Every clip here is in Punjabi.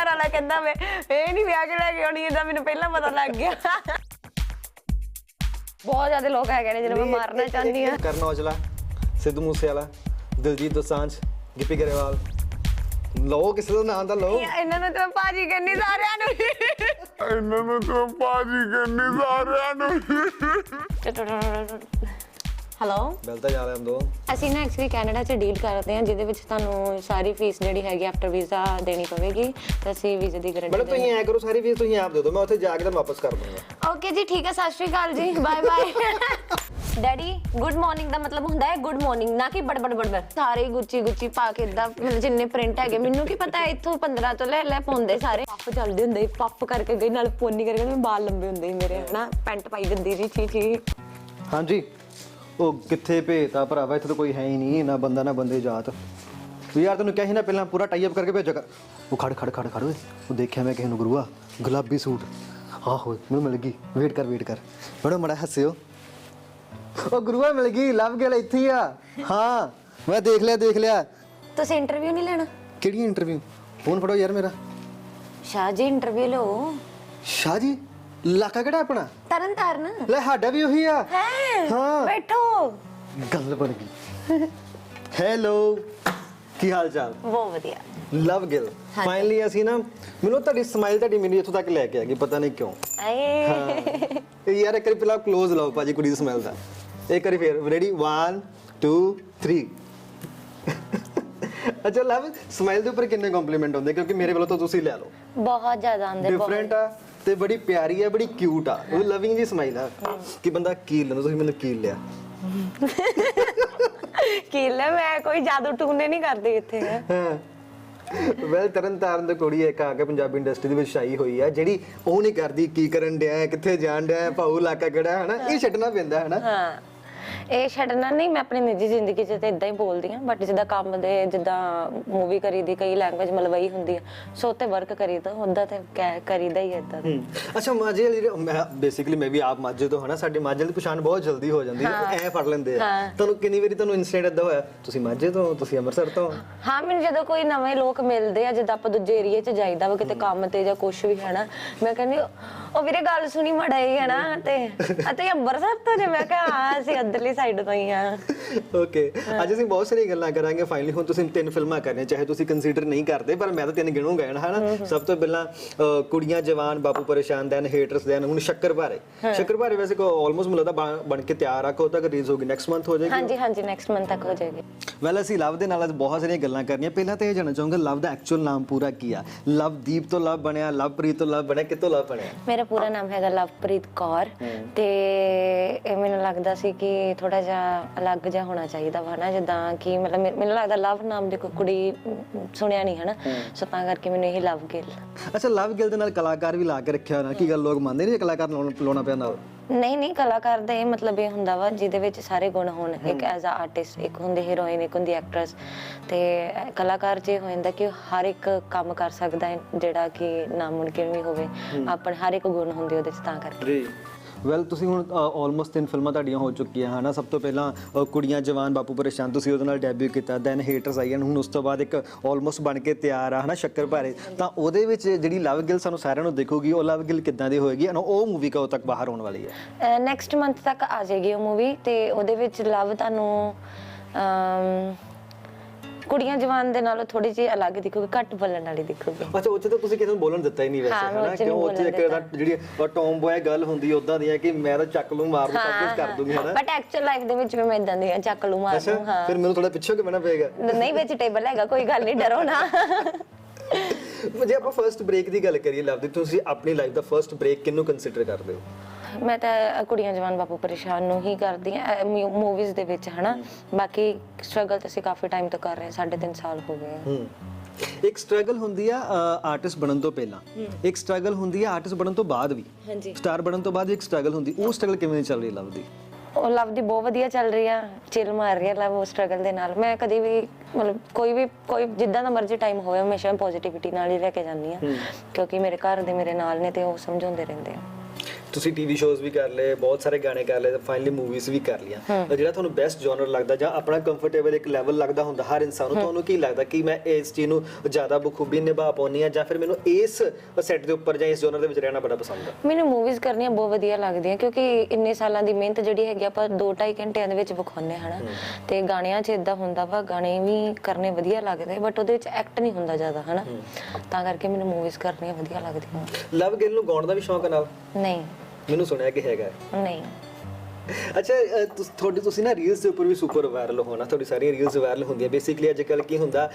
ਘਰ ਵਾਲਾ ਕਹਿੰਦਾ ਵੇ ਇਹ ਨਹੀਂ ਵਿਆਹ ਕੇ ਲੈ ਕੇ ਆਉਣੀ ਇਹਦਾ ਮੈਨੂੰ ਪਹਿਲਾਂ ਪਤਾ ਲੱਗ ਗਿਆ। ਬਹੁਤ ਜ਼ਿਆਦਾ ਲੋਕ ਹੈਗੇ ਨੇ ਜਿਹਨੂੰ ਮੈਂ ਮਾਰਨਾ ਚਾਹੁੰਦੀ ਆ ਕਰਨ ਔਜਲਾ ਸਿੱਧੂ ਮੂਸੇਵਾਲਾ ਦਿਲਜੀਤ ਦੋਸਾਂਝ ਗਿੱਪੀ ਗਰੇਵਾਲ। ਲਓ ਕਿਸੇ ਦਾ ਨਾਮ ਤਾਂ ਲਓ। ਇਹਨਾਂ ਨੂੰ ਤਾਂ ਭਾਜੀ ਕਹਿੰਦੀ ਸਾਰਿਆਂ ਨੂੰ। ਇਹਨਾਂ ਨੂੰ ਤਾਂ ਬਾਜੀ ਕਰਨੀ ਸਾਰਿਆਂ ਨੂੰ। ਹੈਲੋ ਤਾਂ ਜਾ ਲੈਣ ਦੋ ਅਸੀਂ ਨਾ ਐਕਚੁਅਲੀ ਕੈਨੇਡਾ 'ਚ ਡੀਲ ਕਰਦੇ ਹਾਂ ਜਿਹਦੇ ਵਿੱਚ ਤੁਹਾਨੂੰ ਸਾਰੀ ਫੀਸ ਜਿਹੜੀ ਹੈਗੀ ਆਫਟਰ ਵੀਜ਼ਾ ਦੇਣੀ ਪਵੇਗੀ ਤੇ ਅਸੀਂ ਵੀਜ਼ੇ ਦੀ ਗਾਰੰਟੀ ਤੁਸੀਂ ਐ ਕਰੋ ਸਾਰੀ ਫੀਸ ਤੁਸੀਂ ਆਪ ਦੇ ਦਿਓ ਮੈਂ ਉੱਥੇ ਜਾ ਕੇ ਤਾਂ ਵਾਪਸ ਕਰ ਦੂੰਗਾ। ਓਕੇ ਜੀ ਠੀਕ ਹੈ ਸਤਿ ਸ਼੍ਰੀ ਅਕਾਲ ਜੀ bye bye daddy good morning ਦਾ ਮਤਲਬ ਹੁੰਦਾ ਹੈ ਗੁੱਡ ਮਾਰਨਿੰਗ ਨਾ ਕਿ ਬੜਬੜ ਬੜਬੜ। ਸਾਰੇ ਗੁੱਚੀ ਗੁੱਚੀ ਪਾ ਕੇ ਇਦਾਂ ਮਤਲਬ ਜਿੰਨੇ ਪ੍ਰਿੰਟ ਹੈਗੇ ਮੈਨੂੰ ਕੀ ਪਤਾ ਇੱਥੋਂ 15 ਤੋਂ ਲੈ ਲੈ ਪਾਉਂਦੇ ਸਾਰੇ। ਪੱਫ ਚੱਲਦੇ ਹੁੰਦੇ ਸੀ ਪੱਫ ਕਰਕੇ ਗਈ ਨਾਲ ਪੋਨੀ ਕਰਕੇ ਗਈ, ਬਾਲ ਲੰਬੇ ਹੁੰਦੇ ਸੀ ਮੇਰੇ ਹਨਾ ਪੈਂਟ ਪਾਈ ਦਿੰਦੀ ਸੀ ਚੀ ਚੀ ਹਾਂਜੀ। ਉਹ ਕਿੱਥੇ ਭੇਜਤਾ ਭਰਾਵਾ ਇੱਥੇ ਤਾਂ ਕੋਈ ਹੈ ਹੀ ਨਹੀਂ ਨਾ ਬੰਦਾ ਨਾ ਬੰਦੇ ਜਾਤ। ਵੀ ਯਾਰ ਤੈਨੂੰ ਕਿਹਾ ਸੀ ਨਾ ਪਹਿਲਾਂ ਪੂਰਾ ਟਾਈ ਅਪ ਕਰਕੇ ਭੇਜਿਆ ਕਰ। ਉਹ ਖੜ ਖੜ ਖੜ ਖੜ ਓਏ। ਉਹ ਦੇਖਿਆ ਮੈਂ ਕਿਸੇ ਨੂੰ ਗੁਰੂਆ ਗੁਲਾਬੀ ਸੂਟ। ਆਹੋ ਮੈਨੂੰ ਮਿਲ ਗਈ। ਵੇਟ ਕਰ ਵੇਟ ਕਰ। ਬੜਾ ਮੜਾ ਹੱਸਿਓ। ਉਹ ਗੁਰੂਆ ਮਿਲ ਗਈ ਲਵ ਗਿਆ ਇੱਥੇ ਹੀ ਆ। ਹਾਂ ਮੈਂ ਦੇਖ ਲਿਆ ਦੇਖ ਲਿਆ। ਤੁਸੀਂ ਇੰਟਰਵਿਊ ਨਹੀਂ ਲੈਣਾ? ਕਿਹੜੀ ਇੰਟਰਵਿਊ ਫੋਨ ਫੜੋ ਯਾਰ ਮੇਰਾ। ਸ਼ਾਹ ਜੀ ਇੰਟਰਵਿਊ ਲਓ। ਸ਼ਾਹ ਜੀ? ਇਲਾਕਾ ਕਿਹੜਾ ਆਪਣਾ? ਤਰਨ ਤਾਰਨ ਲੈ ਸਾਡਾ ਵੀ ਉਹੀ ਆ। ਹੈ ਹਾਂ। ਬੈਠੋ। ਗੱਲ ਬਣ ਗਈ। ਹੈਲੋ ਕੀ ਹਾਲ ਚਾਲ? ਬਹੁਤ ਵਧੀਆ। ਲਵ ਗਿਲ ਫਾਈਨਲੀ ਅਸੀਂ ਨਾ ਮੈਨੂੰ ਤੁਹਾਡੀ ਸਮਾਈਲ ਤੁਹਾਡੀ ਮੈਨੂੰ ਇੱਥੋਂ ਤੱਕ ਲੈ ਕੇ ਆ ਗਈ ਪਤਾ ਨਹੀਂ ਕਿਉਂ। ਆਏ। ਇਹ ਯਾਰ ਇੱਕ ਵਾਰੀ ਪਹਿਲਾਂ ক্লোਜ਼ ਲਾਓ ਭਾਜੀ ਕੁੜੀ ਦੀ ਸਮੈਲ ਦਾ। ਇੱਕ ਵਾਰੀ ਫੇਰ ਰੈਡੀ 1 2 3 ਅੱਛਾ ਲਵ ਸਮਾਈਲ ਦੇ ਉੱਪਰ ਕਿੰਨੇ ਕੰਪਲੀਮੈਂਟ ਹੁੰਦੇ? ਕਿਉਂਕਿ ਮੇਰੇ ਵੱਲੋਂ ਤਾਂ ਤੁਸੀਂ ਲੈ ਲਓ। ਬਹੁਤ ਜ਼ਿਆਦਾ ਆਉਂਦੇ ਬਹੁਤ। ਡਿਫਰੈਂਟ ਆ। ਤੇ ਬੜੀ ਪਿਆਰੀ ਆ ਬੜੀ ਕਿਊਟ ਆ। ਉਹ ਲਵਿੰਗ ਜੀ ਸਮਾਈਲ ਆ। ਕਿ ਬੰਦਾ ਕੀਲ ਲੈਂਦਾ ਤੁਸੀਂ ਮੈਨੂੰ ਕੀਲ ਲਿਆ। ਕੀ ਲੈ ਮੈਂ ਕੋਈ ਜਾਦੂ ਟੂਨੇ ਨਹੀਂ ਕਰਦੀ ਇੱਥੇ। ਵੈਲ ਤਰਨ ਤਾਰਨ ਦੀ ਕੁੜੀ ਇੱਕ ਆ ਕੇ ਪੰਜਾਬੀ ਇੰਡਸਟਰੀ ਦੇ ਵਿੱਚ ਛਾਈ ਹੋਈ ਆ ਜਿਹੜੀ ਉਹ ਨਹੀਂ ਕਰਦੀ ਕੀ ਕਰਨ ਡਿਆ ਹੈ, ਕਿੱਥੇ ਜਾਣ ਡਿਆ ਹੈ, ਭਾਊ ਇਲਾਕਾ ਕਿਹੜਾ ਹੈ ਹਨਾ ਇਹ ਛੱਡਣਾ ਪੈਂਦਾ ਹੈ ਹਨਾ ਹਾਂ। ਇਹ ਛੱਡਣਾ ਨਹੀਂ ਮੈਂ ਆਪਣੀ ਨਿੱਜੀ ਜ਼ਿੰਦਗੀ 'ਚ ਤੇ ਇਦਾਂ ਹੀ ਬੋਲਦੀ ਹਾਂ ਬਟ ਜਿੱਦਾਂ ਕੰਮ ਦੇ ਜਿੱਦਾਂ ਮੂਵੀ ਕਰੀਦੀ ਕਈ ਲੈਂਗੁਏਜ ਮਲਵਈ ਹੁੰਦੀ ਆ ਸੋ ਉੱਤੇ ਵਰਕ ਕਰੀਦਾ ਹੁੰਦਾ ਤੇ ਕਹਿ- ਕਰੀਦਾ ਹੀ ਇਦਾਂ ਹੂੰ। ਅੱਛਾ ਮਾਝੇ ਜਿਹੜੇ ਮੈਂ ਬੇਸਿਕਲੀ ਮੈਂ ਵੀ ਆਪ ਮਾਝੇ ਤੋਂ ਹਨਾ ਸਾਡੇ ਮਾਝੇ ਦੀ ਪਛਾਣ ਬਹੁਤ ਜਲਦੀ ਹੋ ਜਾਂਦੀ ਹੈ ਐ ਫੜ ਲੈਂਦੇ ਆ। ਤੁਹਾਨੂੰ ਕਿੰਨੀ ਵਾਰੀ ਤੁਹਾਨੂੰ ਇਨਸੀਡੈਂਟ ਇਦਾਂ ਹੋਇਆ ਤੁਸੀਂ ਮਾਝੇ ਤੋਂ ਤੁਸੀਂ ਅੰਮ੍ਰਿਤਸਰ ਤੋਂ? ਹਾਂ ਮੈਨੂੰ ਜਦੋਂ ਕੋਈ ਨਵੇਂ ਲੋਕ ਮਿਲਦੇ ਆ ਜਿੱਦਾਂ ਆਪਾਂ ਦੂਜੇ ਏਰੀਏ 'ਚ ਜਾਈਦਾ ਵਾ ਕਿਤੇ ਕੰਮ ਤੇ ਜਾਂ ਕੁਝ ਵੀ ਹੈ ਨਾ ਮੈਂ ਕਹਿੰਦੀ ਉਹ ਵੀਰੇ ਗੱਲ ਸੁਣੀ ਮੜਾ ਹੀ ਹੈ ਨਾ ਤੇ, ਅਤੇ ਅੰਮ੍ਰਿਤਸਰ ਤੋਂ ਜੇ ਮੈਂ ਕਿਹਾ, ਹਾਂ, ਅਸੀਂ ਅਦਰਲੀ ਸਾਈਡ ਤੋਂ ਹੀ ਆ ਓਕੇ ਅੱਜ ਅਸੀਂ ਬਹੁਤ ਸਾਰੀਆਂ ਗੱਲਾਂ ਕਰਾਂਗੇ। ਫਾਈਨਲੀ ਹੁਣ ਤੁਸੀਂ ਤਿੰਨ ਫਿਲਮਾਂ ਕਰਨੀਆਂ ਚਾਹੇ ਤੁਸੀਂ ਕੰਸੀਡਰ ਨਹੀਂ ਕਰਦੇ ਪਰ ਮੈਂ ਤਾਂ ਤਿੰਨ ਗਿਣੂੰਗਾ ਹਨਾ? ਸਭ ਤੋਂ ਪਹਿਲਾਂ ਕੁੜੀਆਂ ਜਵਾਨ ਬਾਪੂ ਪਰੇਸ਼ਾਨ ਦੈਨ ਹੇਟਰਸ ਦੈਨ ਹੁਣ ਸ਼ੱਕਰ ਭਾਰੇ ਸ਼ੱਕਰ ਭਾਰੇ ਵੈਸੇ ਕੋ ਆਲਮੋਸਟ ਮੈਨੂੰ ਲੱਗਦਾ ਬਣ- ਕੇ ਤਿਆਰ ਆ ਕੋ ਤੱਕ ਰਿਲੀਜ਼ ਹੋਗੀ ਨੈਕਸਟ ਮੰਥ ਹੋ ਜਾਏਗੀ ਹਾਂਜੀ ਹਾਂਜੀ ਨੈਕਸਟ ਮੰਥ ਤੱਕ ਹੋ ਜਾਏਗੀ। ਵੈਲ ਅਸੀਂ ਲਵ ਦੇ ਨਾਲ ਅੱਜ ਬਹੁਤ ਸਾਰੀਆਂ ਗੱਲਾਂ ਕਰਨੀਆਂ। ਪਹਿਲਾਂ ਤਾਂ ਇਹ ਜਾਣਨਾ ਚਾਹੂੰਗਾ ਲਵ ਦਾ ਐਕਚੁਅਲ ਨਾਮ ਪੂਰਾ ਕੀ ਆ? ਲਵਦੀਪ ਤੋਂ ਲਵ ਬਣਿਆ ਲਵਪ੍ਰੀਤ ਤੋਂ ਲਵ ਬਣਿਆ ਕਿੱਥੋਂ ਲਵ ਬਣਿਆ? ਮੇਰਾ ਪੂਰਾ ਨਾਮ ਹੈਗਾ ਲਵਪ੍ਰੀਤ ਕੌਰ। ਤੇ ਇਹ ਮੈਨੂੰ ਲੱਗਦਾ ਸੀ ਕਿ ਥੋੜਾ ਜਿਹਾ ਅਲੱਗ ਜਿਹਾ ਹੋਣਾ ਚਾਹੀਦਾ ਵਾ ਨਾ ਜਿੱਦਾਂ ਕਿ ਮਤਲਬ ਮੈਨੂੰ ਲੱਗਦਾ ਲਵ ਨਾਮ ਦੀ ਕੋਈ ਕੁੜੀ ਅਮ, ਸੁਣਿਆ ਨਹੀਂ ਹਨਾ ਸੋ ਤਾਂ ਕਰਕੇ ਮੈਨੂੰ ਇਹ ਲਵ ਗਿਲ ਅੱਛਾ ਲਵ ਗਿਲ ਦੇ ਨਾਲ ਕਲਾਕਾਰ ਵੀ ਲਾ ਕੇ ਰੱਖਿਆ ਹੋਣਾ ਕੀ ਗੱਲ ਲੋਕ ਮੰਨਦੇ ਨਹੀਂ ਕਲਾਕਾਰ ਲਾਉਣਾ ਲਾਉਣਾ ਪਿਆ ਨਾਲ? ਨਹੀਂ ਨਹੀਂ ਕਲਾਕਾਰ ਦਾ ਇਹ ਮਤਲਬ ਇਹ ਹੁੰਦਾ ਵਾ ਜਿਹਦੇ ਵਿੱਚ ਸਾਰੇ ਗੁਣ ਹੋਣ ਇੱਕ ਐਜ਼ ਅ ਆਰਟਿਸਟ ਇੱਕ ਹੁੰਦੀ ਹੀਰੋਇਨ ਇੱਕ ਹੁੰਦੀ ਐਕਟਰੈਸ ਤੇ ਕਲਾਕਾਰ ਜੇ ਹੋ ਜਾਂਦਾ ਕਿ ਉਹ ਹਰ ਇੱਕ ਕੰਮ ਕਰ ਸਕਦਾ ਹੈ ਜਿਹੜਾ ਕਿ ਨਾਮੁਮਕਿਨ ਵੀ ਹੋਵੇ। ਆਪਣੇ ਹਰ ਇੱਕ ਗੁਣ ਹੁੰਦੇ ਉਹਦੇ ਚ ਤਾਂ ਕਰਕੇ। ਜੀ। ਵੈਲ ਤੁਸੀਂ ਹੁਣ ਆਲਮੋਸਟ ਤਿੰਨ ਫਿਲਮਾਂ ਤੁਹਾਡੀਆਂ ਹੋ ਚੁੱਕੀਆਂ ਹਨਾ? ਸਭ ਤੋਂ ਪਹਿਲਾਂ ਅ, ਕੁੜੀਆਂ ਜਵਾਨ ਬਾਪੂ ਪਰੇਸ਼ਾਨ ਤੁਸੀਂ ਉਹਦੇ ਨਾਲ ਡੈਬਿਊ ਕੀਤਾ ਦੈਨ ਹੇਟਰਸ ਆਈ and ਹੁਣ ਉਸ ਤੋਂ ਬਾਅਦ ਇੱਕ ਆਲਮੋਸਟ ਬਣ ਕੇ ਤਿਆਰ ਆ ਹਨਾ ਸ਼ੱਕਰ ਭਾਰੇ। ਤਾਂ ਉਹਦੇ ਵਿੱਚ ਜਿਹੜੀ ਲਵ ਗਿਲ ਸਾਨੂੰ ਸਾਰਿਆਂ ਨੂੰ ਦੇਖੂਗੀ ਉਹ ਲਵ ਗਿਲ ਕਿੱਦਾਂ ਦੀ ਹੋਏਗੀ? and ਉਹ ਮੂਵੀ ਕਦੋਂ ਤੱਕ ਬਾਹਰ ਆਉਣ ਵਾਲੀ ਹੈ? ਨੈਕਸਟ ਮੰਥ ਤੱਕ ਆ ਜਾਏਗੀ ਉਹ ਮੂਵੀ ਤੇ ਉਹਦੇ ਵਿੱਚ ਲਵ ਤੁਹਾਨੂੰ ਅਮ, ਕੁੜੀਆਂ ਜਵਾਨ ਦੇ ਨਾਲੋਂ ਥੋੜੀ ਜਿਹੀ ਅਲੱਗ ਦਿਖੂਗੀ ਘੱਟ ਬੋਲਣ ਵਾਲੀ ਦਿਖੂਗੀ। ਅੱਛਾ 'ਚ ਤਾਂ ਤੁਸੀਂ ਕਿਸੇ ਨੂੰ ਬੋਲਣ ਦਿੱਤਾ ਹੀ ਨਹੀਂ ਵੈਸੇ ਹਾਂ, ਹਨਾ? ਕਿਉਂ 'ਚ ਇੱਕ ਜਿਹੜੀ ਟੌਮ ਬॉय ਗੱਲ ਹੁੰਦੀ ਉਦਾਂ ਦੀ ਹੈ ਕਿ ਮੈਂ ਤਾਂ ਚੱਕ ਲੂੰ ਮਾਰ ਲੂੰ ਸਭ ਕੁਝ ਕਰ ਦੂੰਗੀ ਹਨਾ? ਬਟ ਐਕਚੁਅਲ ਲਾਈਫ ਦੇ ਵਿੱਚ ਵੀ ਮੈਂ ਇਦਾਂ ਦੀ ਆ ਚੱਕ ਲੂ ਮਾਰ ਲੂੰ ਹਾਂ। ਫਿਰ ਮੈਨੂੰ ਥੋੜਾ ਪਿੱਛੇ ਕਿ ਮੈਨਾਂ ਪਏਗਾ? ਨਹੀਂ ਵੈਜੀਟੇਬਲ ਹੈਗਾ ਕੋਈ ਗੱਲ ਨਹੀਂ ਡਰੋ ਨਾ। ਜੇ ਆਪਾਂ ਫਰਸਟ ਬ੍ਰੇਕ ਦੀ ਗੱਲ ਕਰੀਏ ਲਵ ਦੀ ਤੁਸੀਂ ਆਪਣੀ ਲਾਈਫ ਦਾ ਫਰਸਟ ਬ੍ਰੇਕ ਕਿਹਨੂੰ ਕੰਸੀਡਰ ਕਰਦੇ ਹੋ? ਮੈਂ ਤਾਂ ਕੁੜੀਆਂ ਜਵਾਨ ਬਾਪੂ ਪਰੇਸ਼ਾਨ ਨੂੰ ਹੀ ਕਰਦੀ ਆ ਮੂਵੀਜ਼ ਦੇ ਵਿੱਚ ਹਨਾ? ਬਾਕੀ ਸਟਰਗਲ ਤਾਂ ਅਸੀਂ ਕਾਫੀ ਟਾਈਮ ਤੋਂ ਕਰ ਰਹੇ ਹਾਂ ਸਾਢੇ ਤਿੰਨ ਸਾਲ ਹੋ ਗਏ ਹੂੰ। ਇੱਕ ਸਟਰਗਲ ਹੁੰਦੀ ਆ ਆਰਟਿਸਟ ਬਣਨ ਤੋਂ ਪਹਿਲਾਂ। ਇੱਕ ਸਟਰਗਲ ਹੁੰਦੀ ਆ ਆਰਟਿਸਟ ਬਣਨ ਤੋਂ ਬਾਅਦ ਵੀ। ਹਾਂਜੀ। ਸਟਾਰ ਬਣਨ ਤੋਂ ਬਾਅਦ ਇੱਕ ਸਟਰਗਲ ਹੁੰਦੀ ਉਹ ਸਟਰਗਲ ਕਿਵੇਂ ਚੱਲ ਰਹੀ ਲਵ ਦੀ? ਉਹ ਲਵ ਦੀ ਬਹੁਤ ਵਧੀਆ ਚੱਲ ਰਹੀ ਆ ਚਿਲ ਮਾਰ ਰਹੀ ਆ ਲਵ ਉਹ ਸਟਰਗਲ ਦੇ ਨਾਲ। ਮੈਂ ਕਦੀ ਵੀ ਮਤਲਬ ਕੋਈ ਵੀ ਕੋਈ ਜਿੱਦਾਂ ਦਾ ਮਰਜ਼ੀ ਟਾਈਮ ਹੋਵੇ ਹਮੇਸ਼ਾ ਪੋਜ਼ਿਟਿਵਿਟੀ ਨਾਲ ਹੀ ਲੈ ਕੇ ਜਾਂਦੀ ਆ। ਕਿਉਂਕਿ ਮੇਰੇ ਘਰ ਦੇ ਮੇਰੇ ਨਾਲ ਨੇ ਤੇ ਉਹ ਸਮਝਾਉਂਦੇ ਰਹਿੰਦੇ ਆ। ਤੁਸੀਂ ਟੀਵੀ ਸ਼ੋਜ਼ ਵੀ ਕਰ ਲਏ ਬਹੁਤ ਸਾਰੇ ਗਾਣੇ ਕਰ ਲਏ ਤੇ ਫਾਈਨਲੀ ਮੂਵੀਜ਼ ਵੀ ਕਰ ਲੀਆਂ ਤਾਂ ਜਿਹੜਾ ਤੁਹਾਨੂੰ ਬੈਸਟ ਜਨਰ ਲੱਗਦਾ ਜਾਂ ਆਪਣਾ ਕੰਫਰਟੇਬਲ ਇੱਕ ਲੈਵਲ ਲੱਗਦਾ ਹੁੰਦਾ ਹਰ ਇਨਸਾਨ ਨੂੰ ਤੁਹਾਨੂੰ ਕੀ ਲੱਗਦਾ ਕਿ ਮੈਂ ਇਸ ਚੀਜ਼ ਨੂੰ ਜ਼ਿਆਦਾ ਬਖੂਬੀ ਨਿਭਾ ਪਾਉਣੀ ਆ ਜਾਂ ਫਿਰ ਮੈਨੂੰ ਇਸ ਸੈੱਟ ਦੇ ਉੱਪਰ ਜਾਂ ਇਸ ਜਨਰ ਦੇ ਵਿੱਚ ਰਹਿਣਾ ਬੜਾ ਪਸੰਦ ਆ? ਮੈਨੂੰ ਮੂਵੀਜ਼ ਕਰਨੀਆਂ ਬਹੁਤ ਵਧੀਆ ਲੱਗਦੀਆਂ ਕਿਉਂਕਿ ਇੰਨੇ ਸਾਲਾਂ ਦੀ ਮਿਹਨਤ ਜਿਹੜੀ ਹੈਗੀ ਆ, ਆਪਾਂ 2.5 ਘੰਟਿਆਂ ਦੇ ਵਿੱਚ ਵਿਖਾਉਂਦੇ ਹਨਾ? ਤੇ ਗਾਣਿਆਂ 'ਚ ਇਦਾਂ ਹੁੰਦਾ ਵਾ ਗਾਣੇ ਵੀ ਕਰਨੇ ਵਧੀਆ ਲੱਗਦੇ ਬਟ ਉਹਦੇ ਵਿੱਚ ਐਕਟ ਨਹੀਂ ਹੁੰਦਾ ਜ਼ਿਆਦਾ ਹਨਾ? ਤਾਂ ਕਰਕੇ ਮੈਨੂੰ ਮੂਵੀਜ਼ ਕਰਨੀਆਂ ਵਧੀਆ ਲੱਗਦੀਆਂ। ਲਵ ਗਿੱਲ ਨੂੰ ਗਾਉਣ ਦਾ ਵੀ ਸ਼ੌਂਕ ਹੈ ਨਾਲ? ਨਹੀਂ। ਮੈਨੂੰ ਸੁਣਿਆ ਕਿ ਹੈਗਾ ਹੈ। ਨਹੀਂ ਅੱਛਾ ਤੁਹਾਡੀ ਤੁਸੀਂ ਨਾ ਰੀਲਸ ਦੇ ਉੱਪਰ ਵੀ ਸੁਪਰ ਵਾਇਰਲ ਹੋਣਾ ਤੁਹਾਡੀ ਸਾਰੀਆਂ ਰੀਲਸ ਵਾਇਰਲ ਹੁੰਦੀਆਂ ਬੇਸਿਕਲੀ ਅੱਜ ਕੱਲ ਕੀ ਹੁੰਦਾ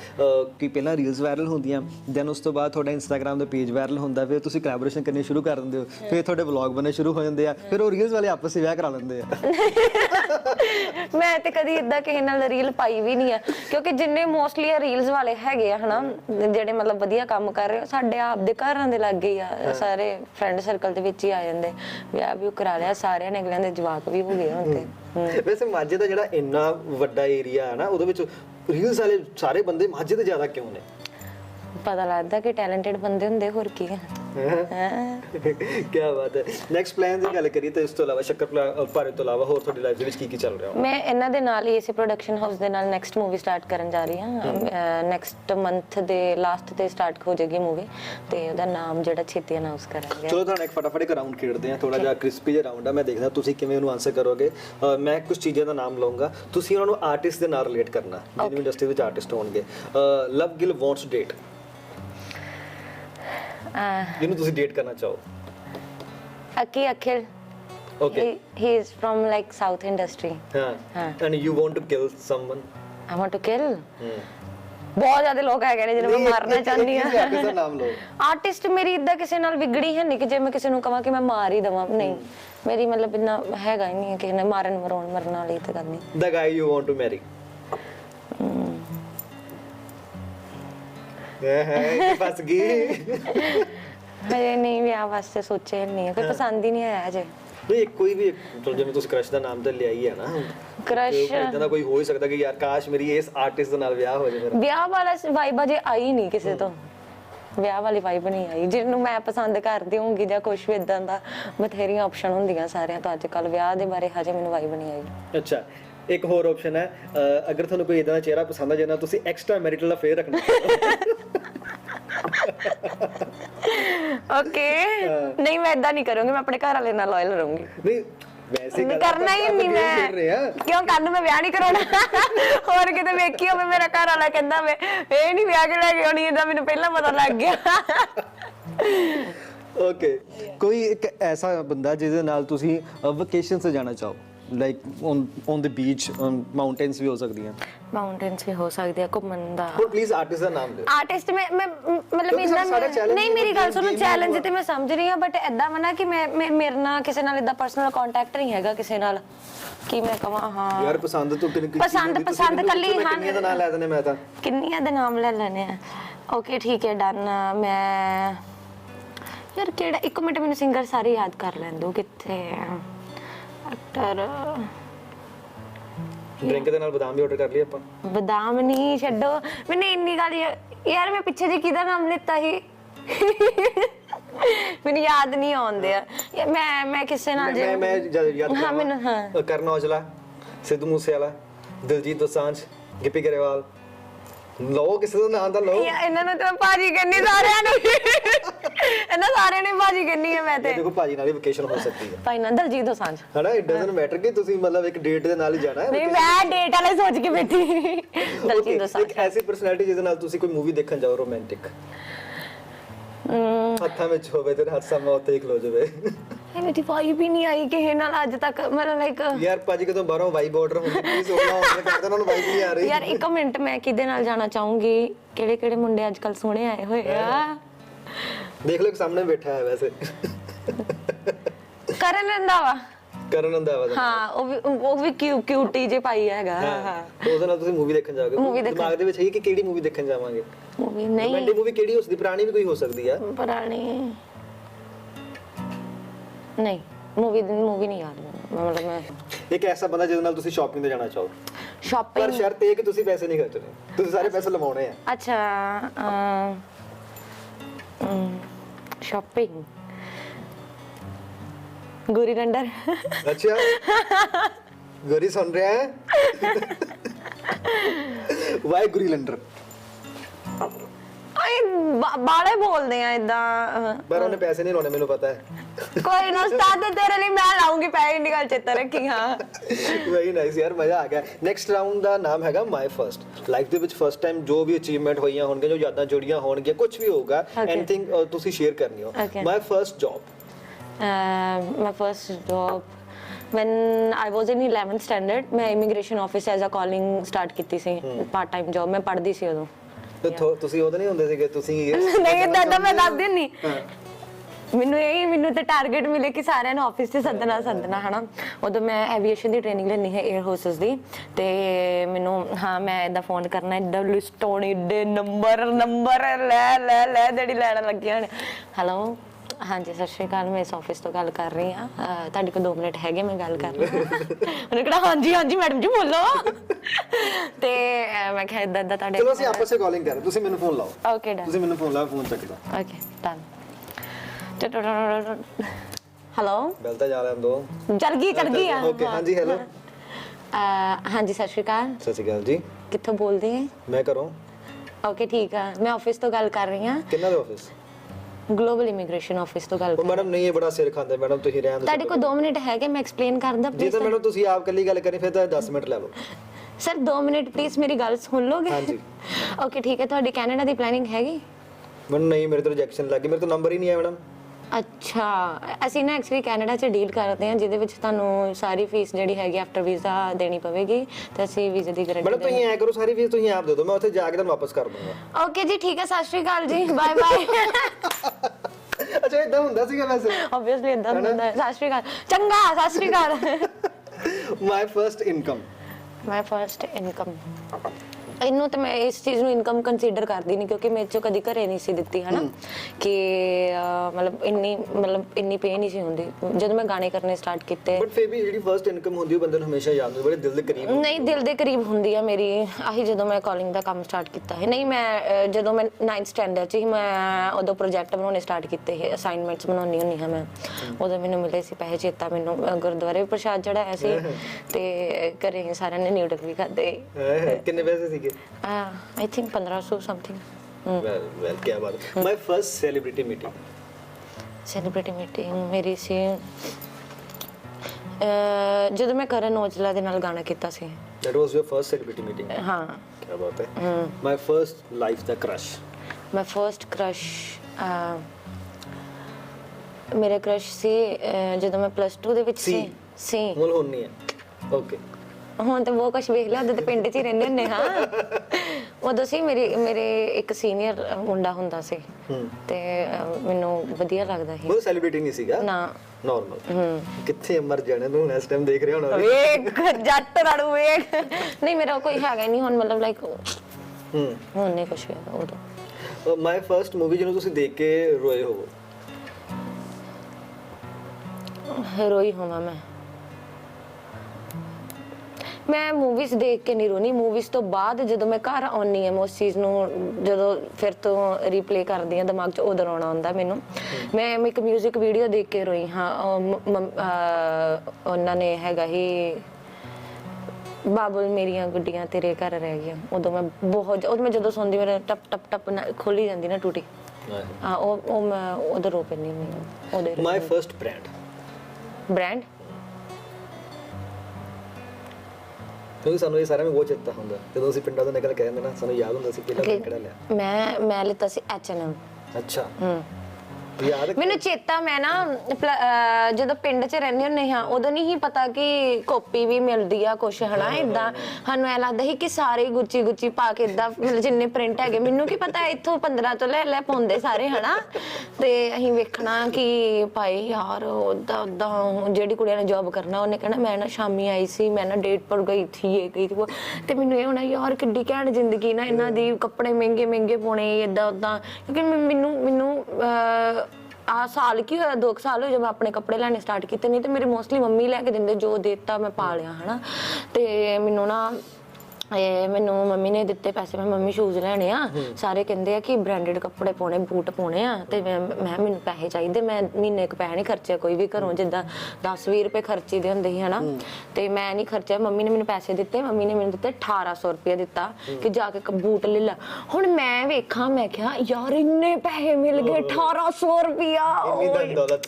ਕਿ ਪਹਿਲਾਂ ਰੀਲਸ ਵਾਇਰਲ ਹੁੰਦੀਆਂ ਦੈਨ ਉਸ ਤੋਂ ਬਾਅਦ ਤੁਹਾਡਾ ਇੰਸਟਾਗ੍ਰam ਦਾ ਪੇਜ ਵਾਇਰਲ ਹੁੰਦਾ ਫਿਰ ਤੁਸੀਂ ਕੋਲੈਬੋਰੇਸ਼ਨ ਕਰਨੀ ਸ਼ੁਰੂ ਕਰ ਦਿੰਦੇ ਹੋ ਫਿਰ ਤੁਹਾਡੇ ਵਲੌਗ ਬਣਨੇ ਸ਼ੁਰੂ ਹੋ ਜਾਂਦੇ ਆ ਫਿਰ ਉਹ ਰੀਲਸ ਵਾਲੇ ਆਪਸ ਵਿੱਚ ਵਿਆਹ ਕਰਾ ਲੈਂਦੇ ਆ। ਮੈਂ ਤੇ ਕਦੀ ਇਦਾਂ ਕਿਸੇ ਨਾਲ ਰੀਲ ਪਾਈ ਵੀ ਨਹੀਂ ਆ ਕਿਉਂਕਿ ਜਿੰਨੇ ਮੋਸਟਲੀ ਆ ਰੀਲਸ ਵਾਲੇ ਹੈਗੇ ਆ ਹਨਾ ਜਿਹੜੇ ਮਤਲਬ ਵਧੀਆ ਕੰਮ ਕਰ ਰਹੇ ਸਾਡੇ ਆਪ ਦੇ ਘਰਾਂ ਦੇ ਲੱਗੇ ਆ ਸਾਰੇ ਫਰੈਂਡ ਸਰਕਲ ਦੇ ਵਿੱਚ ਹੀ ਆ ਜਾਂਦੇ ਵਿਆਹ ਵੀ ਕਰਾ ਲਿਆ ਸਾਰਿਆਂ ਨੇ ਅਗਲਿਆਂ ਦੇ ਜਵਾਕ ਵੀ ਹੋ ਗਏ ਹੁਣ ਤੇ। ਵੈਸੇ ਮਾਝੇ ਦਾ ਜਿਹੜਾ ਇੰਨਾ ਵੱਡਾ ਏਰੀਆ ਹੈ ਨਾ ਉਹਦੇ ਵਿੱਚ ਰੀਲਸ ਵਾਲੇ ਸਾਰੇ ਬੰਦੇ ਮਾਝੇ ਤੋਂ ਜ਼ਿਆਦਾ ਕਿਉਂ ਨੇ? ਪਤਾ ਲੱਗਦਾ ਕਿ ਟੈਲੈਂਟਡ ਬੰਦੇ ਹੁੰਦੇ ਹੋਰ ਕੀ ਆ। ਹਾਂ ਕੀ ਬਾਤ ਹੈ। ਨੈਕਸਟ ਪਲਾਨ ਦੀ ਗੱਲ ਕਰੀਏ ਤਾਂ ਇਸ ਤੋਂ ਇਲਾਵਾ ਸ਼ੱਕਰ ਭਾਰਤ ਤੋਂ ਇਲਾਵਾ ਹੋਰ ਤੁਹਾਡੀ ਲਾਈਫ ਦੇ ਵਿੱਚ ਕੀ ਕੀ ਚੱਲ ਰਿਹਾ? ਮੈਂ ਇਹਨਾਂ ਦੇ ਨਾਲ ਹੀ ਇਸੇ ਪ੍ਰੋਡਕਸ਼ਨ ਹਾਊਸ ਦੇ ਨਾਲ ਨੈਕਸਟ ਮੂਵੀ ਸਟਾਰਟ ਕਰਨ ਜਾ ਰਹੀ ਹਾਂ। ਨੈਕਸਟ ਮੰਥ ਦੇ ਲਾਸਟ ਤੇ ਸਟਾਰਟ ਹੋ ਜਾਏਗੀ ਮੂਵੀ ਤੇ ਉਹਦਾ ਨਾਮ ਜਿਹੜਾ ਛੇਤੀ ਅਨਾਉਂਸ ਕਰਾਂਗੇ। ਚਲੋ ਤੁਹਾਨੂੰ ਇੱਕ ਫਟਾਫਟ ਇੱਕ ਰਾਉਂਡ ਖੇਡਦੇ ਹਾਂ ਥੋੜਾ ਜਿਹਾ ਕ੍ਰਿਸਪੀ ਜਿਹਾ ਰਾਉਂਡ ਆ ਮੈਂ ਦੇਖਦਾ ਤੁਸੀਂ ਕਿਵੇਂ ਉਹਨੂੰ ਆਨਸਰ ਕਰੋਗੇ। ਮੈਂ ਕੁਝ ਚੀਜ਼ਾਂ ਦਾ ਨਾਮ ਲਵਾਂਗਾ ਤੁਸੀਂ ਉਹਨਾਂ ਨੂੰ ਆਰਟਿਸਟ ਦੇ ਨਾਲ ਰਿਲੇਟ ਕਰਨਾ ਜਿਹਨੂੰ ਇੰਡਸਟਰੀ ਵਿੱਚ ਆਰਟਿਸਟ ਹੋਣਗੇ। ਲਵ ਗਿਲ ਵਾਂਟਸ ਡੇਟ ਜਿਹਨੂੰ ਤੁਸੀਂ ਡੇਟ ਕਰਨਾ ਚਾਹੋ। Aki Akhil okay he is from like south industry ਹਾਂ। ਹਾਂ। And you want to kill someone i want to kill? ਬਹੁਤ ਜ਼ਿਆਦਾ ਲੋਕ ਹੈਗੇ ਨੇ ਜਿਹਨੂੰ ਮੈਂ ਮਾਰਨਾ ਚਾਹੁੰਦੀ ਕਿਸੇ ਆ। ਆਰਟਿਸਟ ਦਾ ਨਾਮ ਲਓ। ਆਰਟਿਸਟ ਮੇਰੀ ਇਦਾਂ ਕਿਸੇ ਨਾਲ ਵਿਗੜੀ ਹੈ ਨਹੀਂ ਕਿ ਜੇ ਮੈਂ ਕਿਸੇ ਨੂੰ ਕਹਾਂ ਕਿ ਮੈਂ ਮਾਰ ਹੀ ਦਵਾਂ। ਨਹੀਂ। ਮੇਰੀ ਮਤਲਬ ਇੰਨਾ ਹੈਗਾ ਹੀ ਨਹੀਂ ਕਿ ਨੇ ਮਾਰਨ ਮਰਾਉਣ ਮਰਨ ਵਾਲੀ ਤਾਂ ਗੱਲ ਨਹੀਂ the guy you want to marry? ਹੈ ਫਸ ਗਈ। ਹਜੇ ਨਹੀਂ ਵਿਆਹ ਵਾਸਤੇ ਸੋਚਿਆ ਨਹੀਂ ਹੈ ਕੋਈ ਪਸੰਦ ਹੀ ਨਹੀਂ ਆਇਆ ਅਜੇ ਨਹੀਂ ਕੋਈ ਵੀ ਚਲੋ ਜਿਵੇਂ ਤੁਸੀਂ ਕ੍ਰਸ਼ ਦਾ ਨਾਮ ਤਾਂ ਲਿਆ ਹੀ ਹੈ ਨਾ ਕ੍ਰਸ਼ ਇਦਾਂ ਦਾ ਕੋਈ ਹੋ ਹੀ ਸਕਦਾ ਕਿ ਯਾਰ ਕਾਸ਼ ਮੇਰੀ ਇਸ ਆਰਟਿਸਟ ਦੇ ਨਾਲ ਵਿਆਹ ਹੋ ਜਾਵੇ ਮੇਰਾ ਵਿਆਹ ਵਾਲਾ ਵਾਈਬ ਅਜੇ ਆਈ ਨਹੀਂ ਕਿਸੇ ਤੋਂ। ਵਿਆਹ ਵਾਲੀ ਵਾਈਬ ਨਹੀਂ ਆਈ। ਜਿਹਨੂੰ ਮੈਂ ਪਸੰਦ ਕਰਦੀ ਹੋਊਂਗੀ ਜਾਂ ਕੁਝ ਵੀ ਇਦਾਂ ਦਾ ਬਥੇਰੀਆਂ ਆਪਸ਼ਨ ਹੁੰਦੀਆਂ ਸਾਰਿਆਂ ਤੋਂ ਅੱਜ ਕੱਲ ਵਿਆਹ ਦੇ ਬਾਰੇ ਹਜੇ ਮੈਨੂੰ ਵਾਈਬ ਨਹੀਂ ਆਈ। ਅੱਛਾ। ਇੱਕ ਹੋਰ ਆਪਸ਼ਨ ਹੈ ਅਗਰ ਤੁਹਾਨੂੰ ਕੋਈ ਇਦਾਂ ਦਾ ਚਿਹਰਾ ਪਸੰਦ ਆ ਜਿਹਨਾਂ ਤੁਸੀਂ ਐਕਸਟਰਾ ਮੈਰਿਟਲ ਅਫੇਅਰ ਰੱਖਣਾ ਓਕੇ ਨਹੀਂ ਮੈਂ ਇਦਾਂ ਨਹੀਂ ਕਰੂੰਗੀ ਮੈਂ ਆਪਣੇ ਘਰ ਵਾਲੇ ਨਾਲ ਲਾਇਲ ਰਹੂੰਗੀ। ਨਹੀਂ ਵੈਸੇ ਗੱਲ ਕਰਨਾ ਹੀ ਆਪਾਂ ਨਹੀਂ game ਮੈਂ। ਖੇਡ ਰਹੇ ਆ। ਕਿਉਂ ਕੱਲ ਮੈਂ ਵਿਆਹ ਨਹੀਂ ਕਰਾਉਣਾ? ਹੋਰ ਕਿਤੇ ਵੇਖੀ ਹੋਵੇ ਮੇਰਾ ਘਰ ਵਾਲਾ ਕਹਿੰਦਾ ਵੇ ਇਹ ਨਹੀਂ ਵਿਆਹ ਕੇ ਲੈ ਕੇ ਆਉਣੀ ਇਹਦਾ ਮੈਨੂੰ ਪਹਿਲਾਂ ਪਤਾ ਲੱਗ ਗਿਆ। ਓਕੇ ਕੋਈ ਇੱਕ ਐਸਾ ਬੰਦਾ ਜਿਹਦੇ ਨਾਲ ਤੁਸੀਂ ਵਕੇਸ਼ਨ ਤੇ ਜਾਣਾ ਚਾਹੋ? Like on on the beach mountains ਵੀ ਹੋ ਸਕਦੀਆਂ। ਮਾਊਂਟੇਨਸ ਵੀ ਹੋ ਸਕਦੇ ਆ ਘੁੰਮਣ ਦਾ। ਹੋਰ ਪਲੀਜ਼ ਆਰਟਿਸਟ ਦਾ ਨਾਮ ਦਿਓ। ਆਰਟਿਸਟ ਮੈਂ ਮੈਂ ਮਤਲਬ ਕਿਉਂਕਿ ਇੰਨਾ ਸਾਡਾ challenge ਨਹੀਂ ਹੀ ਮੇਰੀ ਗੱਲ ਸੁਣੋ ਚੈਲੰਜ ਹੀ ਤੇ ਮੈਂ ਸਮਝ ਰਹੀ ਹਾਂ ਬਟ ਐਦਾਂ ਵਾ ਨਾ ਕਿ ਮੈਂ ਮੈਂ- ਮੇਰੇ ਨਾਲ ਕਿਸੇ ਨਾਲ ਇਦਾਂ ਪਰਸਨਲ ਕੰਟੈਕਟ ਨਹੀਂ ਹੈਗਾ ਕਿਸੇ ਨਾਲ। ਕਿ ਮੈਂ ਕਹਾਂ ਹਾਂ। ਯਾਰ ਪਸੰਦ ਤੋਂ ਕਿੰਨੀ ਪਸੰਦ- ਪਸੰਦ ਕੱਲੀ ਹਾਂ। ਕਿੰਨੀਆਂ ਦਾ ਨਾਮ ਲੈ ਦਨੇ ਮੈਂ ਤਾਂ। ਕਿੰਨੀਆਂ ਦੇ ਨਾਮ ਲੈ ਲੈਣੇ ਆ। ਓਕੇ ਠੀਕ ਹੈ ਡਨ ਮੈਂ ਯਾਰ ਕਿਹੜਾ ਇੱਕ ਮਿੰਟ ਮੈਨੂੰ ਸਿੰਗਰ ਸਾਰੇ ਯਾਦ ਕਰ ਲੈਣ ਦੋ ਕਿੱਥੇ ਐਕਟਰ ਡਰਿੰਕ ਦੇ ਨਾਲ ਬਦਾਮ ਵੀ ਆਰਡਰ ਕਰ ਲਈ ਆਪਾਂ। ਬਦਾਮ ਨਹੀਂ ਛੱਡੋ। ਮੈਨੂੰ ਇੰਨੀ ਗੱਲ ਯਾ- ਯਾਰ ਮੈਂ ਪਿੱਛੇ ਜੇ ਕਿਹਦਾ ਨਾਮ ਲਿੱਤਾ ਸੀ? ਮੈਨੂੰ ਯਾਦ ਨਹੀਂ ਆਉਂਦੇ ਆ। ਯਾਰ ਮੈਂ ਮੈਂ ਕਿਸੇ ਨਾਲ ਮੈਂ ਮੈਂ ਜਦ ਯਾਦ ਹਾਂ ਕਰਾਂ ਮੈਨੂੰ ਹਾਂ। ਕਰਨ ਔਜਲਾ ਸਿੱਧੂ ਮੂਸੇਵਾਲਾ ਦਿਲਜੀਤ ਦੋਸਾਂਝ ਗਿੱਪੀ ਗਰੇਵਾਲ। ਲਓ ਕਿਸੇ ਦਾ ਨਾਮ ਤਾਂ ਲਓ। ਇਹਨਾਂ ਨੂੰ ਤਾਂ ਭਾਜੀ ਕਰਨੀ ਸਾਰਿਆਂ ਨੂੰ। ਇਹਨਾਂ ਸਾਰਿਆਂ ਨੇ ਭਾਜੀ ਕਰਨੀ ਹੈ ਮੈਂ ਤੇ। ਇਹ ਦੇਖੋ ਭਾਜੀ ਨਾਲ ਹੀ ਵਕੇਸ਼ਨ ਹੋ ਸਕਦੀ ਹੈ ਭਾਈ ਨਾ ਦਲਜੀਤ ਦੋਸਾਂਝ ਹਨਾ ਇਟ ਡਸਨਟ ਮੈਟਰ ਕਿ ਤੁਸੀਂ ਮਤਲਬ ਇੱਕ ਡੇਟ ਦੇ ਨਾਲ ਹੀ ਜਾਣਾ ਹੈ ਨਹੀਂ ਮੈਂ ਡੇਟ ਵਾਲੇ ਸੋਚ ਕੇ ਬੈਠੀ। ਦਲਜੀਤ Okay, ਦੋਸਾਂਝ ਇੱਕ ਐਸੀ ਪਰਸਨੈਲਿਟੀ ਜਿਹਦੇ ਨਾਲ ਤੁਸੀਂ ਕੋਈ ਮੂਵੀ ਦੇਖਣ ਜਾਓ ਰੋਮਾਂਟਿਕ ਹੱਥਾਂ ਵਿੱਚ ਹੋਵੇ ਤੇ ਹੱਥ ਸਮਾਂ ਉੱਤੇ ਖਲੋ ਜਾਵੇ। ਇਹ ਮੇਰੀ ਵਾਈਬ ਹੀ ਨਹੀਂ ਆਈ ਕਿਸੇ ਨਾਲ ਅੱਜ ਤੱਕ ਮਤਲਬ ਲਾਈਕ ਯਾਰ ਭਾਜੀ ਕਦੋਂ ਬਾਹਰੋਂ ਵਾਈਬ ਆਰਡਰ ਹੁੰਦੀ ਪਲੀਜ਼ ਉਹਨਾਂ ਉਹਨੇ ਕਰਦੇ ਉਹਨਾਂ ਨੂੰ ਵਾਈਬ ਨਹੀਂ ਆ ਰਹੀ। ਯਾਰ ਇੱਕ ਮਿੰਟ ਮੈਂ ਕਿਹਦੇ ਨਾਲ ਜਾਣਾ ਚਾਹੂੰਗੀ? ਕਿਹੜੇ ਕਿਹੜੇ ਮੁੰਡੇ ਅੱਜ ਕੱਲ ਸੋਹਣੇ ਆਏ ਹੋਏ ਆ? ਦੇਖ ਲਓ ਇੱਕ ਸਾਹਮਣੇ ਬੈਠਾ ਹੈ ਵੈਸੇ। ਕਰਨ ਰੰਦਾਵਾ ਕਰਨ ਰੰਧਾਵਾ ਦਾ। ਹਾਂ ਉਹ ਵੀ ਉਹ ਵੀ ਕਿਊ ਕਿਊਟੀ ਜੇ ਪਾਈ ਹੈਗਾ। ਹਾਂ ਉਹਦੇ ਨਾਲ ਤੁਸੀਂ ਮੂਵੀ ਦੇਖਣ ਜਾਓਗੇ। ਦਿਮਾਗ ਦੇ ਵਿੱਚ ਹੈ ਕਿ ਕਿਹੜੀ ਮੂਵੀ ਦੇਖਣ ਜਾਵਾਂਗੇ? ਮੂਵੀ ਨਹੀਂ। ਰੋਮਾਂਟਿਕ ਮੂਵੀ ਕਿਹੜੀ ਹੋ ਸਕਦੀ ਪੁਰਾਣੀ ਵੀ ਕੋਈ ਹੋ ਸਕਦੀ ਆ। ਪੁਰਾਣੀ। ਨਹੀਂ ਮੂਵੀ ਮੂਵੀ ਨਹੀਂ ਯਾਦ ਮੈਨੂੰ। ਮਤਲਬ ਮੈਂ ਇੱਕ ਐਸਾ ਬੰਦਾ ਜਿਹਦੇ ਨਾਲ ਤੁਸੀਂ ਸ਼ਾਪਿੰਗ ਤੇ ਜਾਣਾ ਚਾਹੋ। ਪਰ ਸ਼ਾਪਿੰਗ ਸ਼ਰਤ ਇਹ ਕਿ ਤੁਸੀਂ ਪੈਸੇ ਨਹੀਂ ਖਰਚਣੇ। ਤੁਸੀਂ ਸਾਰੇ ਪੈਸੇ ਲਵਾਉਣੇ ਆ। ਅੱਛਾ ਸ਼ਾਪਿੰਗ ਗੁਰੀ ਰੰਡਰ ਅੱਛਾ। ਗੋਰੀ ਸੁਣ ਰਿਹਾ ਹੈ? ਵਾਈ ਗੁਰੀ ਲੰਡਰ। ਆਏ ਬਾਲੇ ਬੋਲਦੇ ਆ ਇਦਾਂ ਪਰ ਉਹਨੇ ਪੈਸੇ ਨਹੀਂ ਲਾਉਣੇ ਮੈਨੂੰ ਪਤਾ ਹੈ। ਕੋਈ ਨਾ ਉਸਤਾਦ ਤੇਰੇ ਲਈ ਮੈਂ ਲਾਉਂਗੀ ਪੈਸੇ ਦੀ ਗੱਲ ਚੇਤਾ ਰੱਖੀ ਹਾਂ। ਵੈਰੀ ਨਾਈਸ ਯਾਰ ਮਜ਼ਾ ਆ ਗਿਆ। ਨੈਕਸਟ ਰਾਉਂਡ ਦਾ ਨਾਮ ਹੈਗਾ ਮਾਈ ਫਰਸਟ ਲਾਈਫ ਦੇ ਵਿੱਚ ਫਰਸਟ ਟਾਈਮ ਜੋ ਵੀ ਅਚੀਵਮੈਂਟ ਹੋਈਆਂ ਹੋਣਗੀਆਂ ਜੋ ਯਾਦਾਂ ਜੁੜੀਆਂ ਹੋਣਗੀਆਂ ਕੁਝ ਵੀ ਹੋਊਗਾ. ਐਨੀਥਿੰਗ ਤੁਸੀਂ ਸ਼ੇਅਰ ਕਰਨੀ ਹੋ. My first job my first job when I was in 11th standard ਮੈਂ immigration office as a calling start ਕੀਤੀ ਸੀ part time job ਮੈਂ ਪੜ੍ਹਦੀ ਸੀ ਉਦੋਂ। ਤੁਸੀਂ ਉਹਦੇ ਨਹੀਂ ਹੁੰਦੇ ਸੀਗੇ ਤੁਸੀਂ ਨਹੀਂ ਤਾਂ ਮੈਂ ਦੱਸ ਦਿੰਨੀ। ਮੈਨੂੰ ਇਹ ਮੈਨੂੰ ਤਾਂ ਟਾਰਗੇਟ ਮਿਲੇ ਕਿ ਸਾਰਿਆਂ ਨੂੰ ਆਫਿਸ ਤੇ ਸੱਦਣਾ ਸੱਦਣਾ ਹਨਾ। ਉਦੋਂ ਮੈਂ ਐਵੀਏਸ਼ਨ ਦੀ ਟ੍ਰੇਨਿੰਗ ਲੈਣੀ ਹੈ 에ਅਰ ਹੋਸਟਸ ਦੀ। ਤੇ ਮੈਨੂੰ ਹਾਂ ਮੈਂ ਇਦਾਂ ਫੋਨ ਕਰਨਾ ਏਦਾਂ ਲਿਸਟ ਹੋਣੀ ਦੇ ਨੰਬਰ ਨੰਬਰ ਲੈ ਲੈ ਲੈ ਜਿਹੜੀ ਲੈਣ ਲੱਗੀਆਂ ਨੇ। ਹੈਲੋ ਹਾਂਜੀ ਸਤਿ ਸ਼੍ਰੀ ਅਕਾਲ ਮੈਂ ਇਸ ਆਫਿਸ ਤੋਂ ਗੱਲ ਕਰ ਰਹੀ ਹਾਂ। ਅਹ ਤੁਹਾਡੇ ਕੋਲ 2 ਮਿੰਟ ਹੈਗੇ ਮੈਂ ਗੱਲ ਕਰ ਰਹੀ ਹਾਂ ਉਹਨੇ ਕਿਹਾ ਹਾਂਜੀ ਹਾਂਜੀ ਮੈਡਮ ਜੀ ਬੋਲੋ। ਤੇ ਅਹ ਮੈਂ ਕਿਹਾ ਇਦਾਂ ਇਦਾਂ ਤੁਹਾਡੇ ਚਲੋ ਅਸੀਂ ਆਪਸ ਵਿੱਚ ਕਾਲਿੰਗ ਕਰ ਰਹੇ ਤੁਸੀਂ ਮੈਨੂੰ ਫੋਨ ਲਾਓ। ਓਕੇ ਡਨ ਤੁਸੀਂ ਮੈਨੂੰ ਫੋਨ ਲਾਓ ਫੋਨ ਚੱਕਦਾ Okay, done. ਹੈਲੋ ਬੈਲ ਤਾਂ ਜਾ ਲੈਣ ਦੋ ਚਲ ਗਈ ਚਲ ਗਈ ਆ। ਓਕੇ ਹਾਂਜੀ ਹੈਲੋ ਹਾਂਜੀ ਸਤਿ ਸ਼੍ਰੀ ਅਕਾਲ। ਸਤਿ ਸ਼੍ਰੀ ਅਕਾਲ ਜੀ। ਕਿੱਥੋਂ ਬੋਲਦੇ ਹੈ? ਮੈਂ ਕਰੂੰ ਓਕੇ ਠੀਕ ਆ। ਮੈਂ ਆਫਿਸ ਤੋਂ ਗੱਲ ਕਰ ਰਹੀ ਹਾਂ। ਕਿੰਨਾ ਦੇ ਆਫਿਸ ਗਲੋਬਲ ਇਮੀਗ੍ਰੇਸ਼ਨ ਆਫਿਸ ਤੋਂ ਗੱਲ ਕਰ ਮੈਡਮ ਨਹੀਂ ਇਹ ਬੜਾ ਸਿਰ ਖਾਂਦੇ। ਮੈਡਮ ਤੁਸੀਂ ਰਹਿਣ ਦਿਓ। ਤੁਹਾਡੇ ਕੋਲ 2 ਮਿੰਟ ਹੈਗੇ ਮੈਂ ਐਕਸਪਲੇਨ ਕਰਦਾ ਜੇ ਪਲੀਜ਼ ਤਾਂ ਮੈਡਮ ਤੁਸੀਂ ਆਪ ਕੱਲੀ ਗੱਲ ਕਰੀ ਫਿਰ ਤਾਂ 10 ਮਿੰਟ ਲੈ ਲਓ। ਸਰ 2 ਮਿੰਟ ਪਲੀਜ਼ ਮੇਰੀ ਗੱਲ ਸੁਣ ਲੋਗੇ? ਹਾਂਜੀ। ਓਕੇ ਠੀਕ ਹੈ। ਤੁਹਾਡੀ ਕੈਨੇਡਾ ਦੀ ਪਲੈਨਿੰਗ ਹੈਗੀ? ਮੈਨੂੰ ਨਹੀਂ ਮੇਰੇ ਤੋਂ ਰਿਜੈਕਸ਼ਨ ਲੱਗੀ ਮੇਰੇ ਤੋਂ ਨੰਬਰ ਹੀ ਨਹੀਂ ਆਇਆ ਮੈਡਮ ਅੱਛਾ ਅਸੀਂ ਨਾ ਐਕਚੁਅਲੀ ਕੈਨੇਡਾ 'ਚ ਡੀਲ ਕਰਦੇ ਹਾਂ ਜਿਹਦੇ ਵਿੱਚ ਤੁਹਾਨੂੰ ਸਾਰੀ ਫੀਸ ਜਿਹੜੀ ਹੈਗੀ ਆਫਟਰ ਵੀਜ਼ਾ ਦੇਣੀ ਪਵੇਗੀ ਤੇ ਅਸੀਂ ਵੀਜ਼ੇ ਦੀ ਗਾਰੰਟੀ ਤੁਸੀਂ ਐ ਕਰੋ ਸਾਰੀ ਫੀਸ ਤੁਸੀਂ ਆਪ ਦੇ ਦਿਓ ਮੈਂ ਉੱਥੇ ਜਾ ਕੇ ਤੁਹਾਨੂੰ ਵਾਪਸ ਕਰ ਦੂੰਗਾ। ਓਕੇ ਜੀ ਠੀਕ ਹੈ ਸਤਿ ਸ਼੍ਰੀ ਅਕਾਲ ਜੀ ਬਾਏ ਬਾਏ ਅੱਛਾ ਇਦਾਂ ਹੁੰਦਾ ਸੀਗਾ ਵੈਸੇ। ਆਬਵੀਅਸਲੀ ਇਦਾਂ ਹੁੰਦਾ ਹੈ ਸਤਿ ਸ਼੍ਰੀ ਅਕਾਲ। ਚੰਗਾ ਸਤਿ ਸ਼੍ਰੀ ਅਕਾਲ। My first income my first income ਇਹਨੂੰ ਤੇ ਮੈਂ ਇਸ ਚੀਜ਼ ਨੂੰ ਇਨਕਮ ਕੰਸੀਡਰ ਕਰਦੀ ਨਹੀਂ ਕਿਉਂਕਿ ਮੇਰੇ ਚੋਂ ਕਦੀ ਘਰੇ ਨਹੀਂ ਸੀ ਦਿੱਤੀ ਹਨਾ? ਕਿ ਅਹ, ਮਤਲਬ ਇੰਨੀ ਮਤਲਬ ਇੰਨੀ ਪੇ ਨਹੀਂ ਸੀ ਹੁੰਦੀ। ਜਦੋਂ ਮੈਂ ਗਾਣੇ ਕਰਨੇ ਸਟਾਰਟ ਕੀਤੇ। ਬਟ ਫੇਰ ਵੀ ਜਿਹੜੀ ਫਰਸਟ ਇਨਕਮ ਹੁੰਦੀ ਉਹ ਬੰਦੇ ਨੂੰ ਹਮੇਸ਼ਾ ਯਾਦ ਹੁੰਦੀ ਬੜੇ ਦਿਲ ਦੇ ਕਰੀਬ ਨਹੀਂ ਦਿਲ ਦੇ ਕਰੀਬ ਹੁੰਦੀ ਆ ਮੇਰੀ। ਆਹੀ ਜਦੋਂ ਮੈਂ ਕਾਲਿੰਗ ਦਾ ਕੰਮ ਸਟਾਰਟ ਕੀਤਾ ਹੈ ਨਹੀਂ ਮੈਂ ਅਹ, ਜਦੋਂ ਮੈਂ 9th ਸਟੈਂਡਰਡ 'ਚ ਹੀ ਮੈਂ ਉਦੋਂ ਪ੍ਰੋਜੈਕਟ ਬਣਾਉਣੇ ਸਟਾਰਟ ਕੀਤੇ ਹੈ ਅਸਾਈਨਮੈਂਟਸ ਬਣਾਉਣੀ ਹੁੰਦੀ ਹਾਂ ਮੈਂ। ਉਦੋਂ ਮੈਨੂੰ ਮਿਲੇ ਸੀ ਪੈਸੇ ਚੇਤਾ ਮੈਨੂੰ ਅਹ, ਗੁਰਦੁਆਰੇ ਵੀ ਪ੍ਰਸ਼ਾਦ ਚੜਾਇਆ ਸੀ ਤੇ ਘਰੇ ਸਾਰਿਆਂ ਨੇ ਨਿਊਡਲ ਵੀ ਖਾਦੇ ਹੈਂ, ਕਿੰਨੇ ਪੈਸੇ ਸੀਗੇ? I think 1500 something well well Ki Baat my first celebrity meeting celebrity meeting ਮੇਰੀ ਸੀ ਅਹ, ਜਦੋਂ ਮੈਂ ਕਰਨ ਔਜਲਾ ਦੇ ਨਾਲ ਗਾਣਾ ਕੀਤਾ ਸੀ that was your first celebrity meeting ਹਾਂ ਕੀ ਬਾਤ ਹੈ ਮਾਈ ਫਰਸਟ ਲਾਈਫ ਦਾ ਕ੍ਰਸ਼ ਮਾਈ ਫਰਸਟ ਕ੍ਰਸ਼ ਮੇਰੇ ਕ੍ਰਸ਼ ਸੀ ਅਹ, ਜਦੋਂ ਮੈਂ ਪਲੱਸ 2 ਦੇ ਵਿੱਚ ਸੀ ਸੀ। ਸੀ ਮੁੱਲ ਹੁਣ ਨਹੀਂ ਹੈ ਓਕੇ ਹੁਣ ਤਾਂ ਬਹੁਤ ਕੁਝ ਵੇਖ ਲਿਆ ਉਦੋਂ ਤੇ ਪਿੰਡ 'ਚ ਹੀ ਰਹਿੰਦੇ ਹੁੰਦੇ ਹਾਂ। ਉਦੋਂ ਸੀ ਮੇਰੇ ਮੇਰੇ ਇੱਕ ਸੀਨੀਅਰ ਮੁੰਡਾ ਹੁੰਦਾ ਸੀ ਤੇ ਅਹ, ਮੈਨੂੰ ਵਧੀਆ ਲੱਗਦਾ ਸੀ। ਉਹ ਸੈਲੀਬ੍ਰਿਟੀ ਨਹੀਂ ਸੀਗਾ? ਨਾ। ਨਾਰਮਲ ਕਿੱਥੇ ਮਰ ਜਾਣੇ ਤੂੰ ਇਸ ਟਾਈਮ ਦੇਖ ਰਿਹਾ ਹੋਣਾ ਵੇਖ ਜੱਟ ਰੜੂ ਵੇਖ। ਨਹੀਂ ਮੇਰਾ ਕੋਈ ਹੈਗਾ ਹੀ ਨਹੀਂ ਹੁਣ ਮਤਲਬ ਲਾਈਕ ਹੂੰ। ਹੁਣ ਨਹੀਂ ਕੁਝ ਹੈਗਾ ਉਦੋਂ। ਮਾਈ ਫਰਸਟ ਮੂਵੀ ਜਿਹਨੂੰ ਤੁਸੀਂ ਦੇਖ ਕੇ ਰੋਏ ਹੋ ਰੋਈ ਹੋਵਾਂ ਮੈਂ। ਮੈਂ ਮੂਵੀਜ਼ ਦੇਖ ਕੇ ਨਹੀਂ ਰੋਣੀ। ਮੂਵੀਜ਼ ਤੋਂ ਬਾਅਦ ਜਦੋਂ ਮੈਂ ਘਰ ਆਉਣੀ ਹਾਂ ਮੈਂ ਉਸ ਚੀਜ਼ ਨੂੰ ਜਦੋਂ ਫਿਰ ਤੋਂ ਰੀਪਲੇ ਕਰਦੀ ਹਾਂ ਦਿਮਾਗ 'ਚ ਉਦੋਂ ਰੋਣਾ ਆਉਂਦਾ ਮੈਨੂੰ। ਮੈਂ ਇੱਕ 뮤직 ਵੀਡੀਓ ਦੇਖ ਕੇ ਰੋਈ ਹਾਂ। ਉਹਨਾਂ ਨੇ ਹੈਗਾ ਹੀ ਬਾਬੁਲ ਮੇਰੀਆਂ ਗੁੱਡੀਆਂ ਤੇਰੇ ਘਰ ਰਹਿ ਗਈਆਂ। ਉਦੋਂ ਮੈਂ ਬਹੁਤ ਉਦੋਂ ਮੈਂ ਜਦੋਂ ਸੌਂਦੀ ਮੇਰੇ ਟਪ ਟਪ ਟਪ ਖੁੱਲੀ ਜਾਂਦੀ ਨਾ ਟੂਟੀ। ਹਾਂ ਉਹ ਉਹ ਮੈਂ ਉਦੋਂ ਰੋ ਪੈਂਦੀ ਹਾਂ। ਉਹਦੇ ਮਾਈ ਫਰਸਟ ਬ੍ਰਾਂਡ ਬ੍ਰਾਂਡ ਕਿਉਂਕਿ ਸਾਨੂੰ ਇਹ ਸਾਰਾ ਵਿੱਚ ਬਹੁਤ ਚਿੱਤਾ ਹੁੰਦਾ। ਜਦੋਂ ਅਸੀਂ ਪਿੰਡਾਂ ਤੋਂ ਨਿਕਲ ਕੇ ਆਉਂਦੇ ਨਾ ਸਾਨੂੰ ਯਾਦ ਹੁੰਦਾ ਸੀ ਪਹਿਲਾਂ. ਕਿਹੜਾ ਲਿਆ। ਮੈਂ ਮੈਂ ਲਿੱਤਾ ਸੀ H&M ਅੱਛਾ। ਹੂੰ। ਹੈ? ਮੈਨੂੰ ਚੇਤਾ ਮੈਂ ਨਾ ਪਲ- ਅਹ ਜਦੋਂ ਪਿੰਡ 'ਚ ਰਹਿੰਦੇ ਹੁੰਦੇ ਹਾਂ ਉਦੋਂ ਨਹੀਂ ਸੀ ਪਤਾ ਕਿ ਕਾਪੀ ਵੀ ਮਿਲਦੀ ਆ ਕੁਛ ਹਨਾ ਇਦਾਂ ਸਾਨੂੰ ਐ ਲੱਗਦਾ ਸੀ ਕਿ ਸਾਰੇ ਹੀ ਗੁੱਚੀ ਗੁੱਚੀ ਪਾ ਕੇ ਇਦਾਂ ਮਤਲਬ ਜਿੰਨੇ ਪ੍ਰਿੰਟ ਹੈਗੇ ਮੈਨੂੰ ਕੀ ਪਤਾ ਇੱਥੋਂ 15 ਤੋਂ ਲੈ ਲੈ ਪਾਉਂਦੇ ਸਾਰੇ ਹਨਾ ਤੇ ਅਸੀਂ ਵੇਖਣਾ ਕਿ ਭਾਈ ਯਾਰ ਉਦਾਂ ਉਦਾਂ ਜਿਹੜੀ ਕੁੜੀਆਂ ਨੇ ਜੌਬ ਕਰਨਾ ਉਹਨੇ ਕਹਿਣਾ ਮੈਂ ਨਾ ਸ਼ਾਮੀ ਆਈ ਸੀ ਮੈਂ ਨਾ ਡੇਟ ਪਰ ਗਈ ਥੀ ਇਹ ਗਈ ਥੀ। ਤੇ ਮੈਨੂੰ ਇਹ ਹੋਣਾ ਯਾਰ ਕਿੱਡੀ ਘੈਂਟ ਜ਼ਿੰਦਗੀ ਨਾ ਇਹਨਾਂ ਦੀ ਕੱਪੜੇ ਮਹਿੰਗੇ ਮਹਿੰਗੇ ਪਾਉਣੇ ਇਦਾਂ ਉਦਾਂ ਕਿਉਂਕਿ ਮੈਂ- ਮੈਨੂੰ ਮੈਨੂੰ ਅਹ, ਆ ਸਾਲ ਕੀ ਹੋਇਆ? 2 ਸਾਲ ਹੋਏ ਜਦ ਮੈਂ ਆਪਣੇ ਕੱਪੜੇ ਲੈਣੇ ਸਟਾਰਟ ਕੀਤੇ। ਨਹੀਂ ਤੇ ਮੇਰੇ ਮੋਸਟਲੀ ਮੰਮੀ ਲੈ ਕੇ ਦਿੰਦੇ, ਜੋ ਦੇਤਾ ਮੈਂ ਪਾ ਲਿਆ, ਹਨਾ। ਤੇ ਮੈਨੂੰ ਨਾ ਇਹ ਮੈਨੂੰ ਮੰਮੀ ਨੇ ਦਿੱਤੇ ਪੈਸੇ ਮੈਂ ਮੰਮੀ ਸ਼ੂਜ਼ ਲੈਣੇ ਆ। ਸਾਰੇ ਕਹਿੰਦੇ ਆ ਕਿ ਬ੍ਰਾਂਡਡ ਕੱਪੜੇ ਪਾਉਣੇ ਬੂਟ ਪਾਉਣੇ ਆ। ਤੇ ਮੈਂ ਮੈਂ ਮੈਨੂੰ ਪੈਸੇ ਚਾਹੀਦੇ ਮੈਂ ਮਹੀਨੇ ਇੱਕ ਪੈਸੇ ਨਹੀਂ ਖਰਚਿਆ ਕੋਈ ਵੀ ਘਰੋਂ ਜਿੱਦਾਂ 10 20 ਰੁਪਏ ਖਰਚੀ ਦੇ ਹੁੰਦੇ ਸੀ ਹਨਾ। ਤੇ ਮੈਂ ਨਹੀਂ ਖਰਚਿਆ ਮੰਮੀ ਨੇ ਮੈਨੂੰ ਪੈਸੇ ਦਿੱਤੇ ਮੰਮੀ ਨੇ ਮੈਨੂੰ ਦਿੱਤੇ 1800 ਰੁਪਏ ਦਿੱਤਾ ਕਿ ਜਾ ਕੇ ਬੂਟ ਲੈ ਲੈ। ਹੁਣ ਮੈਂ ਵੇਖਾਂ ਮੈਂ ਕਿਹਾ ਯਾਰ ਇੰਨੇ ਪੈਸੇ ਮਿਲ ਗਏ 1800 ਰੁਪਿਆ ਦੌਲਤ।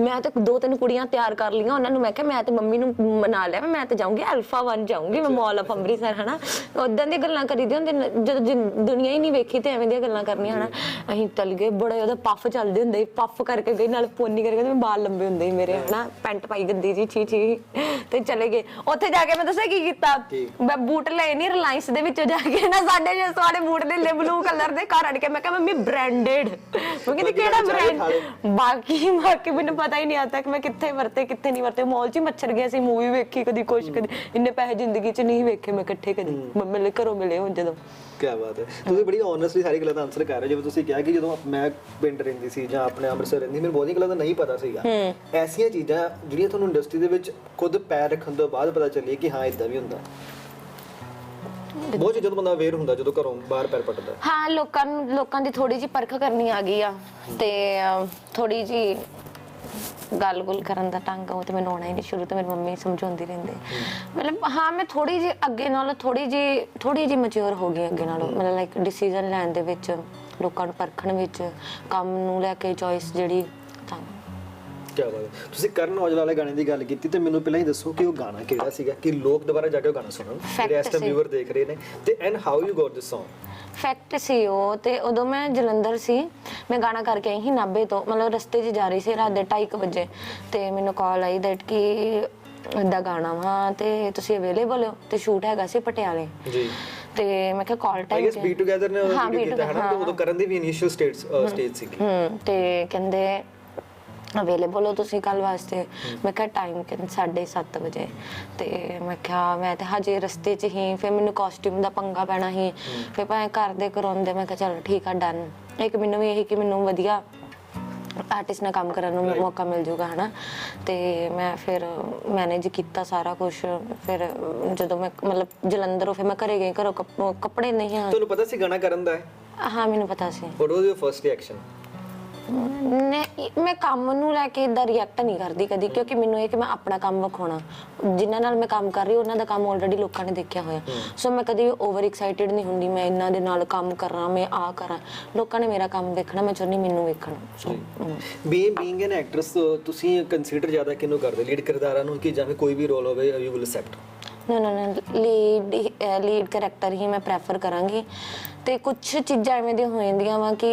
ਮੈਂ ਤਾਂ ਦੋ ਤਿੰਨ ਕੁੜੀਆਂ ਤਿਆਰ ਕਰ ਲਈਆਂ ਉਹਨਾਂ ਨੂੰ ਮੈਂ ਕਿਹਾ ਮੈਂ ਤੇ ਮੰਮੀ ਨੂੰ ਮਨਾ ਲਿਆ ਮੈਂ ਤੇ ਜਾਊਂਗੀ ਅਲਫਾ 1 ਜਾਊਂਗੀ ਮੈਂ ਮਾਲ ਆਫ ਅੰਮ੍ਰਿਤਸਰ ਹਨਾ। ਉਦਾਂ ਦੀਆਂ ਗੱਲਾਂ ਕਰੀਦੇ ਹੁੰਦੇ ਨੇ, ਜਦੋਂ ਦੁਨੀਆ ਹੀ ਨਹੀਂ ਵੇਖੀ ਤੇ ਐਵੇਂ ਦੀਆਂ ਗੱਲਾਂ ਕਰਨੀਆਂ ਹਨਾ। ਅਸੀਂ ਤਲ ਗਏ ਬੜੇ ਉਹਦਾ ਪੱਫ ਚੱਲਦੇ ਹੁੰਦੇ ਸੀ ਪੱਫ ਕਰਕੇ ਗਏ ਨਾਲ ਪੋਨੀ ਕਰਕੇ ਤੇ ਬਾਲ ਲੰਬੇ ਹੁੰਦੇ ਸੀ ਮੇਰੇ ਹਨਾ। ਪੈਂਟ ਪਾਈ ਗੰਦੀ ਜੀ ਛੀ ਛੀ ਤੇ ਚਲੇ ਗਏ। ਉੱਥੇ ਜਾ ਕੇ ਮੈਂ ਦੱਸਿਆ ਕੀ ਕੀਤਾ? ਮੈਂ ਬੂਟ ਲਏ ਨਹੀਂ ਰਿਲਾਇੰਸ ਦੇ ਵਿੱਚੋਂ ਜਾ ਕੇ ਨਾ ਸਾਡੇ ਜੇ ਵਾਲੇ ਬੂਟ ਲੈ ਲਏ ਬਲੂ ਕਲਰ ਦੇ ਘਰ ਅੜ ਕੇ ਮੈਂ ਕਿਹਾ ਮੰਮੀ ਬ੍ਰਾਂਡਡ ਮੈਂ ਕਹਿੰਦੀ ਕਿਹੜਾ ਬ੍ਰਾਂਡ ਬਾਕੀ ਬਾਕੀ ਮੈਨੂੰ ਪਤਾ ਹੀ ਨਹੀਂ आता ਕਿ ਮੈਂ ਕਿੱਥੇ ਵਰਤੇ ਕਿੱਥੇ ਨਹੀਂ ਵਰਤੇ। ਮਾਲ 'ਚ ਹੀ ਮੱਛਰ ਗਿਆ ਸੀ ਮੂਵੀ ਵੇਖੀ ਕਦੀ ਕੁਛ ਕਦੀ ਇੰਨੇ ਪੈਸੇ ਜ਼ਿੰਦਗੀ 'ਚ ਨਹੀਂ ਵੇਖੇ ਮੈਂ ਇਕੱਠੇ ਕਦੀ। ਮੰਮੀ ਲੈ ਘਰੋਂ ਮਿਲੇ ਹੁਣ ਜਦੋਂ। ਕੀ ਬਾਤ ਹੈ। ਤੁਸੀਂ ਬੜੀ ਓਨੈਸਟਲੀ ਸਾਰੀ ਗੱਲਾਂ ਦਾ ਆਨਸਰ ਕਰ ਰਹੇ ਹੋ। ਜਿਵੇਂ ਤੁਸੀਂ ਕਿਹਾ ਕਿ ਜਦੋਂ ਮੈਂ ਪਿੰਡ ਰਹਿੰਦੀ ਸੀ ਜਾਂ ਆਪਣੇ ਅੰਮ੍ਰਿਤਸਰ ਰਹਿੰਦੀ ਮੈਨੂੰ ਬਹੁਤੀਆਂ ਗੱਲਾਂ ਦਾ ਨਹੀਂ ਪਤਾ ਸੀਗਾ। ਐਸੀਆਂ ਚੀਜ਼ਾਂ ਜਿਹੜੀਆਂ ਤੁਹਾਨੂੰ ਇੰਡਸਟਰੀ ਦੇ ਵਿੱਚ ਖੁਦ ਪੈਰ ਰੱਖਣ ਤੋਂ ਬਾਅਦ ਪਤਾ ਚੱਲੀ ਕਿ ਹਾਂ ਇਦਾਂ ਵੀ ਹੁੰਦਾ। ਬਹੁਤ ਤੋਂ ਬੰਦਾ ਅਵੇਅਰ ਹੁੰਦਾ ਜਦੋਂ ਘਰੋਂ ਬਾਹਰ ਪੈਰ ਪੱਟਦਾ। ਹਾਂ ਲੋਕਾਂ ਨੂੰ ਲੋਕਾਂ ਦੀ ਥੋੜੀ ਜਿਹੀ ਪਰਖ ਕਰਨੀ ਆ ਗਈ ਆ। ਤੇ ਥੋੜੀ ਜੀ ਗੱਲ ਗੁਲ ਕਰਨ ਦਾ ਢੰਗ ਉਹ ਤੇ ਮੈਨੂੰ ਆਉਣਾ ਹੀ ਨਹੀਂ ਸ਼ੁਰੂ ਤੋਂ, ਮੇਰੀ ਮੰਮੀ ਸਮਝਾਉਂਦੀ ਰਹਿੰਦੀ। ਮਤਲਬ ਹਾਂ, ਮੈਂ ਥੋੜੀ ਜਿਹੀ ਅੱਗੇ ਨਾਲੋਂ ਥੋੜੀ ਜਿਹੀ ਥੋੜੀ ਜਿਹੀ ਮੈਚੁਰ ਹੋ ਗਈ ਅੱਗੇ ਨਾਲੋਂ। ਮਤਲਬ ਲਾਈਕ ਡਿਸੀਜਨ ਲੈਣ ਦੇ ਵਿੱਚ, ਲੋਕਾਂ ਨੂੰ ਪਰਖਣ ਵਿੱਚ, ਕੰਮ ਨੂੰ ਲੈ ਕੇ ਚੋਇਸ ਜਿਹੜੀ ਤਾਂ ਕੀ ਬਾਤ ਹੈ। ਤੁਸੀਂ ਕਰਨ ਔਜਲਾ ਵਾਲੇ ਗਾਣੇ ਦੀ ਗੱਲ ਕੀਤੀ ਤੇ ਮੈਨੂੰ ਪਹਿਲਾਂ ਹੀ ਦੱਸੋ ਕਿ ਉਹ ਗਾਣਾ ਕਿਹੜਾ ਸੀਗਾ ਕਿ ਲੋਕ ਦੁਬਾਰਾ ਜਾ ਕੇ ਉਹ ਗਾਣਾ ਸੁਣਨ? ਜਿਹੜੇ ਇਸ ਟਾਈਮ। ਵਿਊਅਰ ਦੇਖ ਰਹੇ ਨੇ ਤੇ and how you got this Song? Fact ਸੀ ਉਹ ਤੇ ਉਦੋਂ ਮੈਂ ਜਲੰਧਰ ਸੀ ਮੈਂ ਗਾਣਾ ਕਰਕੇ ਆਈ ਸੀ ਨਾਭੇ ਤੋਂ ਮਤਲਬ ਰਸਤੇ 'ਚ ਜਾ ਰਹੀ ਸੀ ਰਾਤ ਦੇ 2:30 ਵਜੇ ਤੇ ਮੈਨੂੰ ਕਾਲ ਆਈ ਦੈਟ ਕਿ ਏਦਾਂ ਗਾਣਾ ਵਾ ਤੇ ਤੁਸੀਂ ਅਵੇਲੇਬਲ ਹੋ ਤੇ ਸ਼ੂਟ ਹੈਗਾ ਸੀ ਪਟਿਆਲੇ। ਜੀ। ਤੇ ਮੈਂ ਕਿਹਾ call I time guess be together ਨੇ ਉਹ ਵੀਡੀਓ ਕੀਤਾ ਹੈ ਨਾ Together, ਤੇ ਉਦੋਂ ਕਰਨ ਦੀ ਵੀ ਇਨੀਸ਼ੀਅਲ ਸਟੇਟਸ ਸਟੇਜ ਸੀਗੀ। ਹੂੰ ਤੇ ਕਹਿੰਦੇ ਅਵੇਲੇਬਲ ਹੋ ਤੁਸੀਂ ਕੱਲ ਵਾਸਤੇ। ਮੈਂ ਕਿਹਾ ਟਾਈਮ ਕਿ 7:30 ਵਜੇ। ਤੇ ਮੈਂ ਕਿਹਾ ਮੈਂ ਤੇ ਹਜੇ ਰਸਤੇ 'ਚ ਹੀ ਫਿਰ ਮੈਨੂੰ ਕਾਸਟਿਊਮ ਦਾ ਪੰਗਾ ਪੈਣਾ ਸੀ ਫਿਰ ਭਾਵੇਂ ਘਰ ਦੇ ਕਰਾਉਂਦੇ ਮੈਂ ਕਿਹਾ ਚਲ ਠੀਕ ਆ ਡਨ ਇੱਕ ਮੈਨੂੰ ਵੀ ਇਹੀ ਕਿ ਮੈਨੂੰ ਵਧੀਆ ਆਰਟਿਸਟ ਨਾਲ ਕੰਮ ਕਰਨ ਨੂੰ ਮੌਕਾ ਮਿਲ ਜਾਊਗਾ ਹਨਾ। ਤੇ ਮੈਂ ਫਿਰ ਮੈਨੇਜ ਕੀਤਾ ਸਾਰਾ ਕੁਝ ਫਿਰ ਜਦੋਂ ਮੈਂ ਮਤਲਬ ਜਲੰਧਰੋਂ ਫਿਰ ਮੈਂ ਘਰੇ ਗਈ ਘਰੋਂ ਕੱਪ- ਕੱਪੜੇ ਨਹੀਂ ਹਾਂ ਤੁਹਾਨੂੰ ਪਤਾ ਸੀ ਗਾਣਾ ਕਰਨ ਦਾ ਹੈ? ਹਾਂ ਮੈਨੂੰ ਪਤਾ ਸੀ। What was your first reaction ਨਹੀਂ ਮੈਂ ਕੰਮ ਨੂੰ ਲੈ ਕੇ ਇਦਾਂ ਰਿਐਕਟ ਨਹੀਂ ਕਰਦੀ ਕਦੀ ਕਿਉਂਕਿ ਮੈਨੂੰ ਇਹ ਕਿ ਮੈਂ ਆਪਣਾ ਕੰਮ ਵਿਖਾਉਣਾ। ਜਿਨ੍ਹਾਂ ਨਾਲ ਮੈਂ ਕੰਮ ਕਰ ਰਹੀ ਉਹਨਾਂ ਦਾ ਕੰਮ ਆਲਰੇਡੀ ਲੋਕਾਂ ਨੇ ਦੇਖਿਆ ਹੋਇਆ। ਸੋ ਮੈਂ ਕਦੀ ਓਵਰ ਐਕਸਾਈਟਿਡ ਨਹੀਂ ਹੁੰਦੀ ਮੈਂ ਇਹਨਾਂ ਦੇ ਨਾਲ ਕੰਮ ਕਰਾਂ ਮੈਂ ਆ ਕਰਾਂ। ਲੋਕਾਂ ਨੇ ਮੇਰਾ ਕੰਮ ਵੇਖਣਾ ਮੈਂ ਚਾਹੁੰਦੀ ਮੈਨੂੰ ਵੇਖਣ। So be being an actress ਤੁਸੀਂ ਕੰਸੀਡਰ ਜ਼ਿਆਦਾ ਕਿਹਨੂੰ ਕਰਦੇ? ਲੀਡ ਕਿਰਦਾਰਾਂ ਨੂੰ ਕਿ ਜਾਂ ਫਿਰ ਕੋਈ ਵੀ ਰੋਲ ਹੋਵੇ ਯੂ ਵਿਲ ਅਸੈਪਟ ਨਾ ਨਾ ਨਾ ਲੀਡ ਲੀਡ ਕੈਰੈਕਟਰ ਹੀ ਮੈਂ ਪ੍ਰੈਫਰ ਕਰਾਂਗੀ। ਤੇ ਕੁਝ ਚੀਜ਼ਾਂ ਐਵੇਂ ਦੀਆਂ ਹੋ ਜਾਂਦੀਆਂ ਵਾ ਕਿ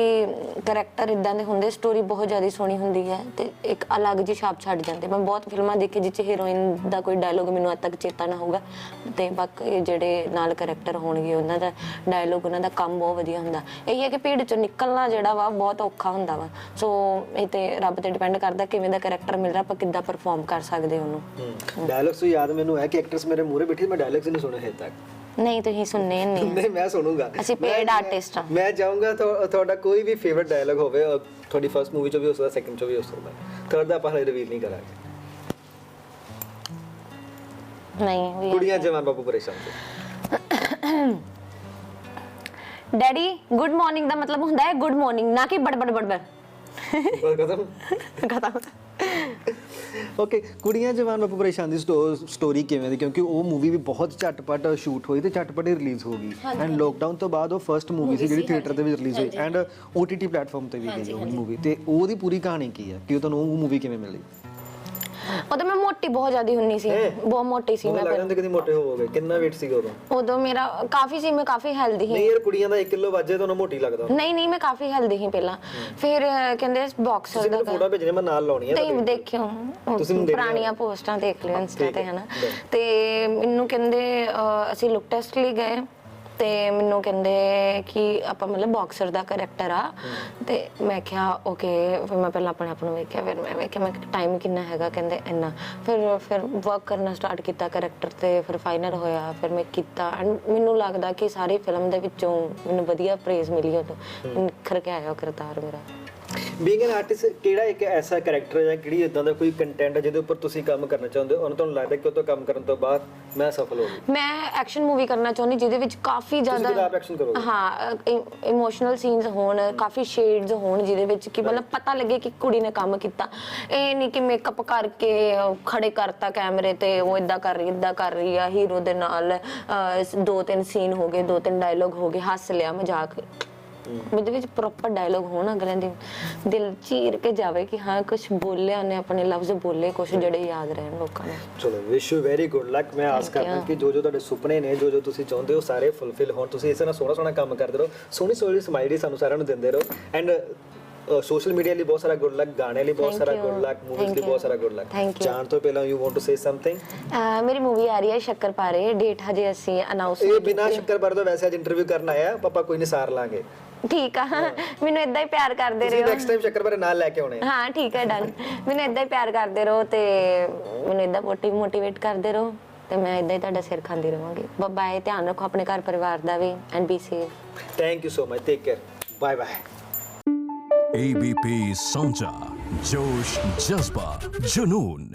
ਕੈਰੈਕਟਰ ਇਦਾਂ ਦੇ ਹੁੰਦੇ ਸਟੋਰੀ ਬਹੁਤ ਜ਼ਿਆਦਾ ਸੋਹਣੀ ਹੁੰਦੀ ਹੈ ਤੇ ਇੱਕ ਅਲੱਗ ਜਿਹੀ ਛਾਪ ਛੱਡ ਜਾਂਦੇ। ਮੈਂ ਬਹੁਤ ਫਿਲਮਾਂ ਦੇਖੀ ਜਿੱਚ ਹੀਰੋਇਨ ਦਾ ਕੋਈ ਡਾਇਲੋਗ ਮੈਨੂੰ ਅੱਜ ਤੱਕ ਚੇਤਾ ਨਾ ਹੋਊਗਾ ਤੇ ਬਾਕੀ ਜਿਹੜੇ ਨਾਲ ਕੈਰੈਕਟਰ ਹੋਣਗੇ, ਉਹਨਾਂ ਦਾ ਡਾਇਲੋਗ ਉਹਨਾਂ ਦਾ ਕੰਮ ਬਹੁਤ ਵਧੀਆ ਹੁੰਦਾ। ਇਹ ਹੈ ਕਿ ਭੀੜ ਚੋਂ ਨਿਕਲਣਾ ਜਿਹੜਾ ਵਾ ਬਹੁਤ ਔਖਾ ਹੁੰਦਾ ਵਾ। ਸੋ ਇਹ ਤੇ ਰੱਬ ਤੇ ਡਿਪੈਂਡ ਕਰਦਾ ਕਿਵੇਂ ਦਾ ਕੈਰੈਕਟਰ ਮਿਲ ਰਿਹਾ, ਆਪਾਂ ਕਿੱਦਾਂ ਪਰਫਾਰਮ ਕਰ ਸਕਦੇ ਉਹਨੂੰ। ਡਾਇਲੌਗਸ ਯਾਦ ਮੈਨੂੰ ਹੈ ਕਿ ਐਕਟਰਸ ਮੇਰੇ ਮੂਹਰੇ ਬੈਠੇ ਮੈਂ ਡਾਇਲੌਗਸ ਨਹੀਂ ਸੁਣੇ ਹਜੇ ਤੱਕ। ਨਹੀਂ ਤੁਸੀਂ ਸੁਣਨੇ ਨਹੀਂ ਨਹੀਂ ਮੈਂ ਸੁਣੂਗਾ। ਅਸੀਂ paid artist ਹਾਂ। ਮੈਂ ਚਾਹੂੰਗਾ ਤੁਹਾ- ਤੁਹਾਡਾ ਕੋਈ ਵੀ ਫੇਵਰਿਟ ਡਾਇਲੌਗ ਹੋਵੇ ਤੁਹਾਡੀ ਫਰਸਟ ਮੂਵੀ ਚ ਵੀ ਹੋ ਸਕਦਾ ਸੈਕੰਡ ਚ ਵੀ ਹੋ ਸਕਦਾ। ਥਰਡ ਦਾ ਆਪਾਂ ਹਲੇ ਰਿਵੀਲ ਨਹੀਂ ਕਰਾਂਗੇ। ਨਹੀਂ ਕੁੜੀਆਂ ਜਵਾਨ ਬਾਬੂ ਪਰੇਸ਼ਾਨ ਸੀ ਡੈਡੀ ਗੁੱਡ ਮਾਰਨਿੰਗ ਦਾ ਮਤਲਬ ਹੁੰਦਾ ਹੈ ਗੁੱਡ ਮਾਰਨਿੰਗ ਨਾ ਕਿ ਬੜ ਬੜ ਬੜ ਬੜ ਖਤਮ। ਖਤਮ। ਓਕੇ ਕੁੜੀਆਂ ਜਵਾਨ ਬਾਬੂ ਪਰੇਸ਼ਾਨ ਦੀ ਸਟੋਰੀ ਕਿਵੇਂ ਦੀ ਕਿਉਂਕਿ ਉਹ ਮੂਵੀ ਵੀ ਬਹੁਤ ਝਟਪਟ ਸ਼ੂਟ ਹੋਈ ਤੇ ਝਟਪਟ ਹੀ ਰਿਲੀਜ਼ ਹੋ ਗਈ। ਐਂਡ ਲੋਕਡਾਊਨ ਤੋਂ ਬਾਅਦ ਉਹ ਫਰਸਟ ਮੂਵੀ ਸੀ ਜਿਹੜੀ ਥੀਏਟਰ ਦੇ ਵਿੱਚ ਰਿਲੀਜ਼ ਹੋਈ। ਐਂਡ OTT ਪਲੇਟਫਾਰਮ ਤੇ ਵੀ ਗਈ ਉਹ ਮੂਵੀ ਤੇ ਉਹਦੀ ਪੂਰੀ ਕਹਾਣੀ ਕੀ ਹੈ ਕਿ ਉਹ ਤੁਹਾਨੂੰ ਉਹ ਮੂਵੀ ਕਿਵੇਂ ਮਿਲੀ? ਉਦੋਂ ਮੈਂ ਮੋਟੀ ਬਹੁਤ ਜ਼ਿਆਦਾ ਹੁੰਨੀ ਸੀ। ਬਹੁਤ ਮੋਟੀ ਸੀ ਮੈਨੂੰ ਮੈਂ ਲੱਗਦਾ ਹੁੰਦਾ ਕਦੀ ਮੋਟੇ ਹੋਵੋਗੇ। ਕਿੰਨਾ weight ਸੀਗਾ ਉਦੋਂ? ਉਦੋਂ ਮੇਰਾ ਕਾਫੀ ਸੀ ਮੈਂ ਕਾਫੀ ਹੈਲਦੀ ਸੀ। ਨਹੀਂ ਯਾਰ ਕੁੜੀਆਂ ਦਾ 1 ਕਿਲੋ ਵਾਜੇ ਤੁਹਾਨੂੰ ਮੋਟੀ ਲੱਗਦਾ। ਨਹੀਂ ਨਹੀਂ ਮੈਂ ਕਾਫੀ ਹੈਲਦੀ ਸੀ ਪਹਿਲਾਂ। ਫਿਰ ਅਹ, ਕਹਿੰਦੇ ਬਾਕਸਰ ਤੁਸੀਂ ਦਾ ਮੈਨੂੰ ਫੋਟੋ ਭੇਜਣੇ ਮੈਂ ਨਾਲ ਲਾਉਣੀ ਹੈ ਨਹੀਂ ਦੇਖਿਓ। ਤੁਸੀਂ ਮੈਨੂੰ ਪੁਰਾਣੀਆਂ ਪੋਸਟਾਂ ਦੇਖ ਲਿਓ ਇੰਸਟਾ ਤੇ ਹਨਾ। ਤੇ ਮੈਨੂੰ ਕਹਿੰਦੇ ਅਹ, ਅਸੀਂ ਲੁੱਕ ਟੈਸਟ ਲਈ ਗਏ। ਤੇ ਮੈਨੂੰ ਕਹਿੰਦੇ ਕਿ ਆਪਾਂ ਮਤਲਬ ਬਾਕਸਰ ਦਾ ਕੈਰੈਕਟਰ ਆ। ਤੇ ਮੈਂ ਕਿਹਾ ਓਕੇ ਫਿਰ ਮੈਂ ਪਹਿਲਾਂ ਆਪਣੇ ਆਪ ਨੂੰ ਵੇਖਿਆ ਫਿਰ ਮੈਂ ਵੇਖਿਆ ਮੈਂ ਟਾਈਮ ਕਿੰਨਾ ਹੈਗਾ? ਕਹਿੰਦੇ ਇੰਨਾ। ਫਿਰ ਫਿਰ ਵਰਕ ਕਰਨਾ ਸਟਾਰਟ ਕੀਤਾ ਕੈਰੈਕਟਰ ਤੇ ਫਿਰ ਫਾਈਨਲ ਹੋਇਆ ਫਿਰ ਮੈਂ ਕੀਤਾ। And ਮੈਨੂੰ ਲੱਗਦਾ ਕਿ ਸਾਰੀ ਫਿਲਮ ਦੇ ਵਿੱਚੋਂ ਮੈਨੂੰ ਵਧੀਆ ਪ੍ਰੇਜ਼ ਮਿਲੀ ਉਹ ਨਿਖਰ ਕੇ ਆਇਆ ਉਹ ਕਿਰਦਾਰ ਮੇਰਾ। ਬੀਇੰਗ ਐਨ ਆਰਟਿਸਟ ਕਿਹੜਾ ਇੱਕ ਐਸਾ ਕੈਰੈਕਟਰ ਜਾਂ ਕਿਹੜੀ ਇਦਾਂ ਦਾ ਕੋਈ ਕੰਟੈਂਟ ਹੈ ਜਿਹਦੇ ਉੱਪਰ ਤੁਸੀਂ ਕੰਮ ਕਰਨਾ ਚਾਹੁੰਦੇ ਹੋ? ਉਹਨੂੰ ਤੁਹਾਨੂੰ ਲੱਗਦਾ ਕਿ ਉਹ ਤੋਂ ਕੰਮ ਕਰਨ ਤੋਂ ਬਾਅਦ ਮੈਂ ਸਫਲ ਹੋ ਗਈ ਮੈਂ ਐਕਸ਼ਨ ਮੂਵੀ ਕਰਨਾ ਚਾਹੁੰਦੀ ਜਿਹਦੇ ਵਿੱਚ ਕਾਫੀ ਜ਼ਿਆਦਾ ਆਪ ਐਕਸ਼ਨ ਕਰੋਗੇ? ਹਾਂ ਇਮੋਸ਼ਨਲ ਸੀਨਸ ਹੋਣ ਕਾਫੀ ਸ਼ੇਡਸ ਹੋਣ ਜਿਹਦੇ ਵਿੱਚ ਕਿ ਮਤਲਬ ਪਤਾ ਲੱਗੇ ਕਿ ਕੁੜੀ ਨੇ ਕੰਮ ਕੀਤਾ। ਇਹ ਨਹੀਂ ਕਿ ਮੇਕਅਪ ਕਰਕੇ ਅਹ, ਖੜੇ ਕਰਤਾ ਕੈਮਰੇ ਤੇ ਉਹ ਇਦਾਂ ਕਰ ਰਹੀ ਇਦਾਂ ਕਰ ਰਹੀ ਆ ਹੀਰੋ ਦੇ ਨਾਲ ਅਹ, ਦੋ ਤਿੰਨ ਸੀਨ ਹੋ ਗਏ ਦੋ ਤਿੰਨ ਡਾਇਲੋਗ ਹੋ ਗਏ ਹੱਸ ਲਿਆ ਮਜ਼ਾਕ। ਉਹਦੇ ਵਿੱਚ ਪ੍ਰੋਪਰ ਡਾਇਲੋਗ ਹੋਣ ਅਗਲੇ ਦੇ। ਦਿਲ ਚੀਰ ਕੇ ਜਾਵੇ ਕਿ ਹਾਂ ਕੁਝ ਬੋਲਿਆ ਉਹਨੇ ਆਪਣੇ ਲਫ਼ਜ਼ ਬੋਲੇ ਕੁਝ ਜਿਹੜੇ ਯਾਦ ਰਹਿਣ ਲੋਕਾਂ ਨੂੰ। ਚਲੋ wish you very good luck ਮੈਂ ਆਸ ਕਰਦਾ. ਕਿ ਜੋ ਜੋ ਤੁਹਾਡੇ ਸੁਪਨੇ ਨੇ ਜੋ ਜੋ ਤੁਸੀਂ ਚਾਹੁੰਦੇ ਹੋ ਸਾਰੇ ਫੁੱਲਫਿਲ ਹੋਣ। ਤੁਸੀਂ ਇਸੇ ਨਾਲ ਸੋਹਣਾ ਸੋਹਣਾ ਕੰਮ ਕਰਦੇ ਰਹੋ। ਸੋਹਣੀ ਸੋਹਣੀ ਸਮਾਈਲੀ ਸਾਨੂੰ ਸਾਰਿਆਂ ਨੂੰ ਦਿੰਦੇ ਰਹੋ। ਐਂਡ ਸੋਸ਼ਲ ਮੀਡੀਆ ਲਈ ਬਹੁਤ ਸਾਰਾ ਗੁੱਡ ਲੱਕ ਗਾਣੇ ਲਈ ਬਹੁਤ ਸਾਰਾ. ਗੁੱਡ ਲੱਕ ਮੂਵੀਜ਼ ਲਈ ਬਹੁਤ. ਸਾਰਾ ਗੁੱਡ ਲੱਕ. ਜਾਣ ਤੋਂ ਪਹਿਲਾਂ you want to say something ਮੇਰੀ ਮੂਵੀ ਆ ਰਹੀ ਹੈ ਸ਼ੱਕਰ ਪਾਰੇ। ਡੇਟ ਹਜੇ ਅਸੀਂ ਅਨਾਉਂਸ ਇਹ ਬਿਨਾ ਸ਼ੱਕਰ ਬਾਰੇ ਤੋਂ ਵੈਸੇ ਅੱਜ ਇੰਟਰਵਿਊ ਕਰਨ ਆਇਆ। ਪਾਪਾ ਕੋਈ ਨਹੀਂ ਸਾਰ ਲਾਂਗੇ। ਠੀਕ ਆ ਮੈਨੂੰ ਇਦਾਂ ਹੀ ਪਿਆਰ ਕਰਦੇ ਤੁਸੀਂ ਰਹੋ ਨੈਕਸਟ ਟਾਈਮ ਸ਼ੱਕਰ ਬਾਰੇ ਨਾਲ ਲੈ ਕੇ ਆਉਣੇ ਆ। ਹਾਂ ਠੀਕ ਹੈ ਡਨ ਮੈਨੂੰ ਇਦਾਂ ਹੀ ਪਿਆਰ ਕਰਦੇ ਰਹੋ ਤੇ ਮੈਨੂੰ ਇਦਾਂ ਮੋਟਿਵ ਮੋਟੀਵੇਟ ਕਰਦੇ ਰਹੋ ਤੇ ਮੈਂ ਇਦਾਂ ਹੀ ਤੁਹਾਡਾ ਸਿਰ ਖਾਂਦੀ ਰਹਾਂਗੀ ਬਾਏ ਧਿਆਨ ਰੱਖੋ ਆਪਣੇ ਘਰ ਪਰਿਵਾਰ ਦਾ ਵੀ and be safe thank you so much take care bye bye ABP सोचा जोश जज्बा जुनून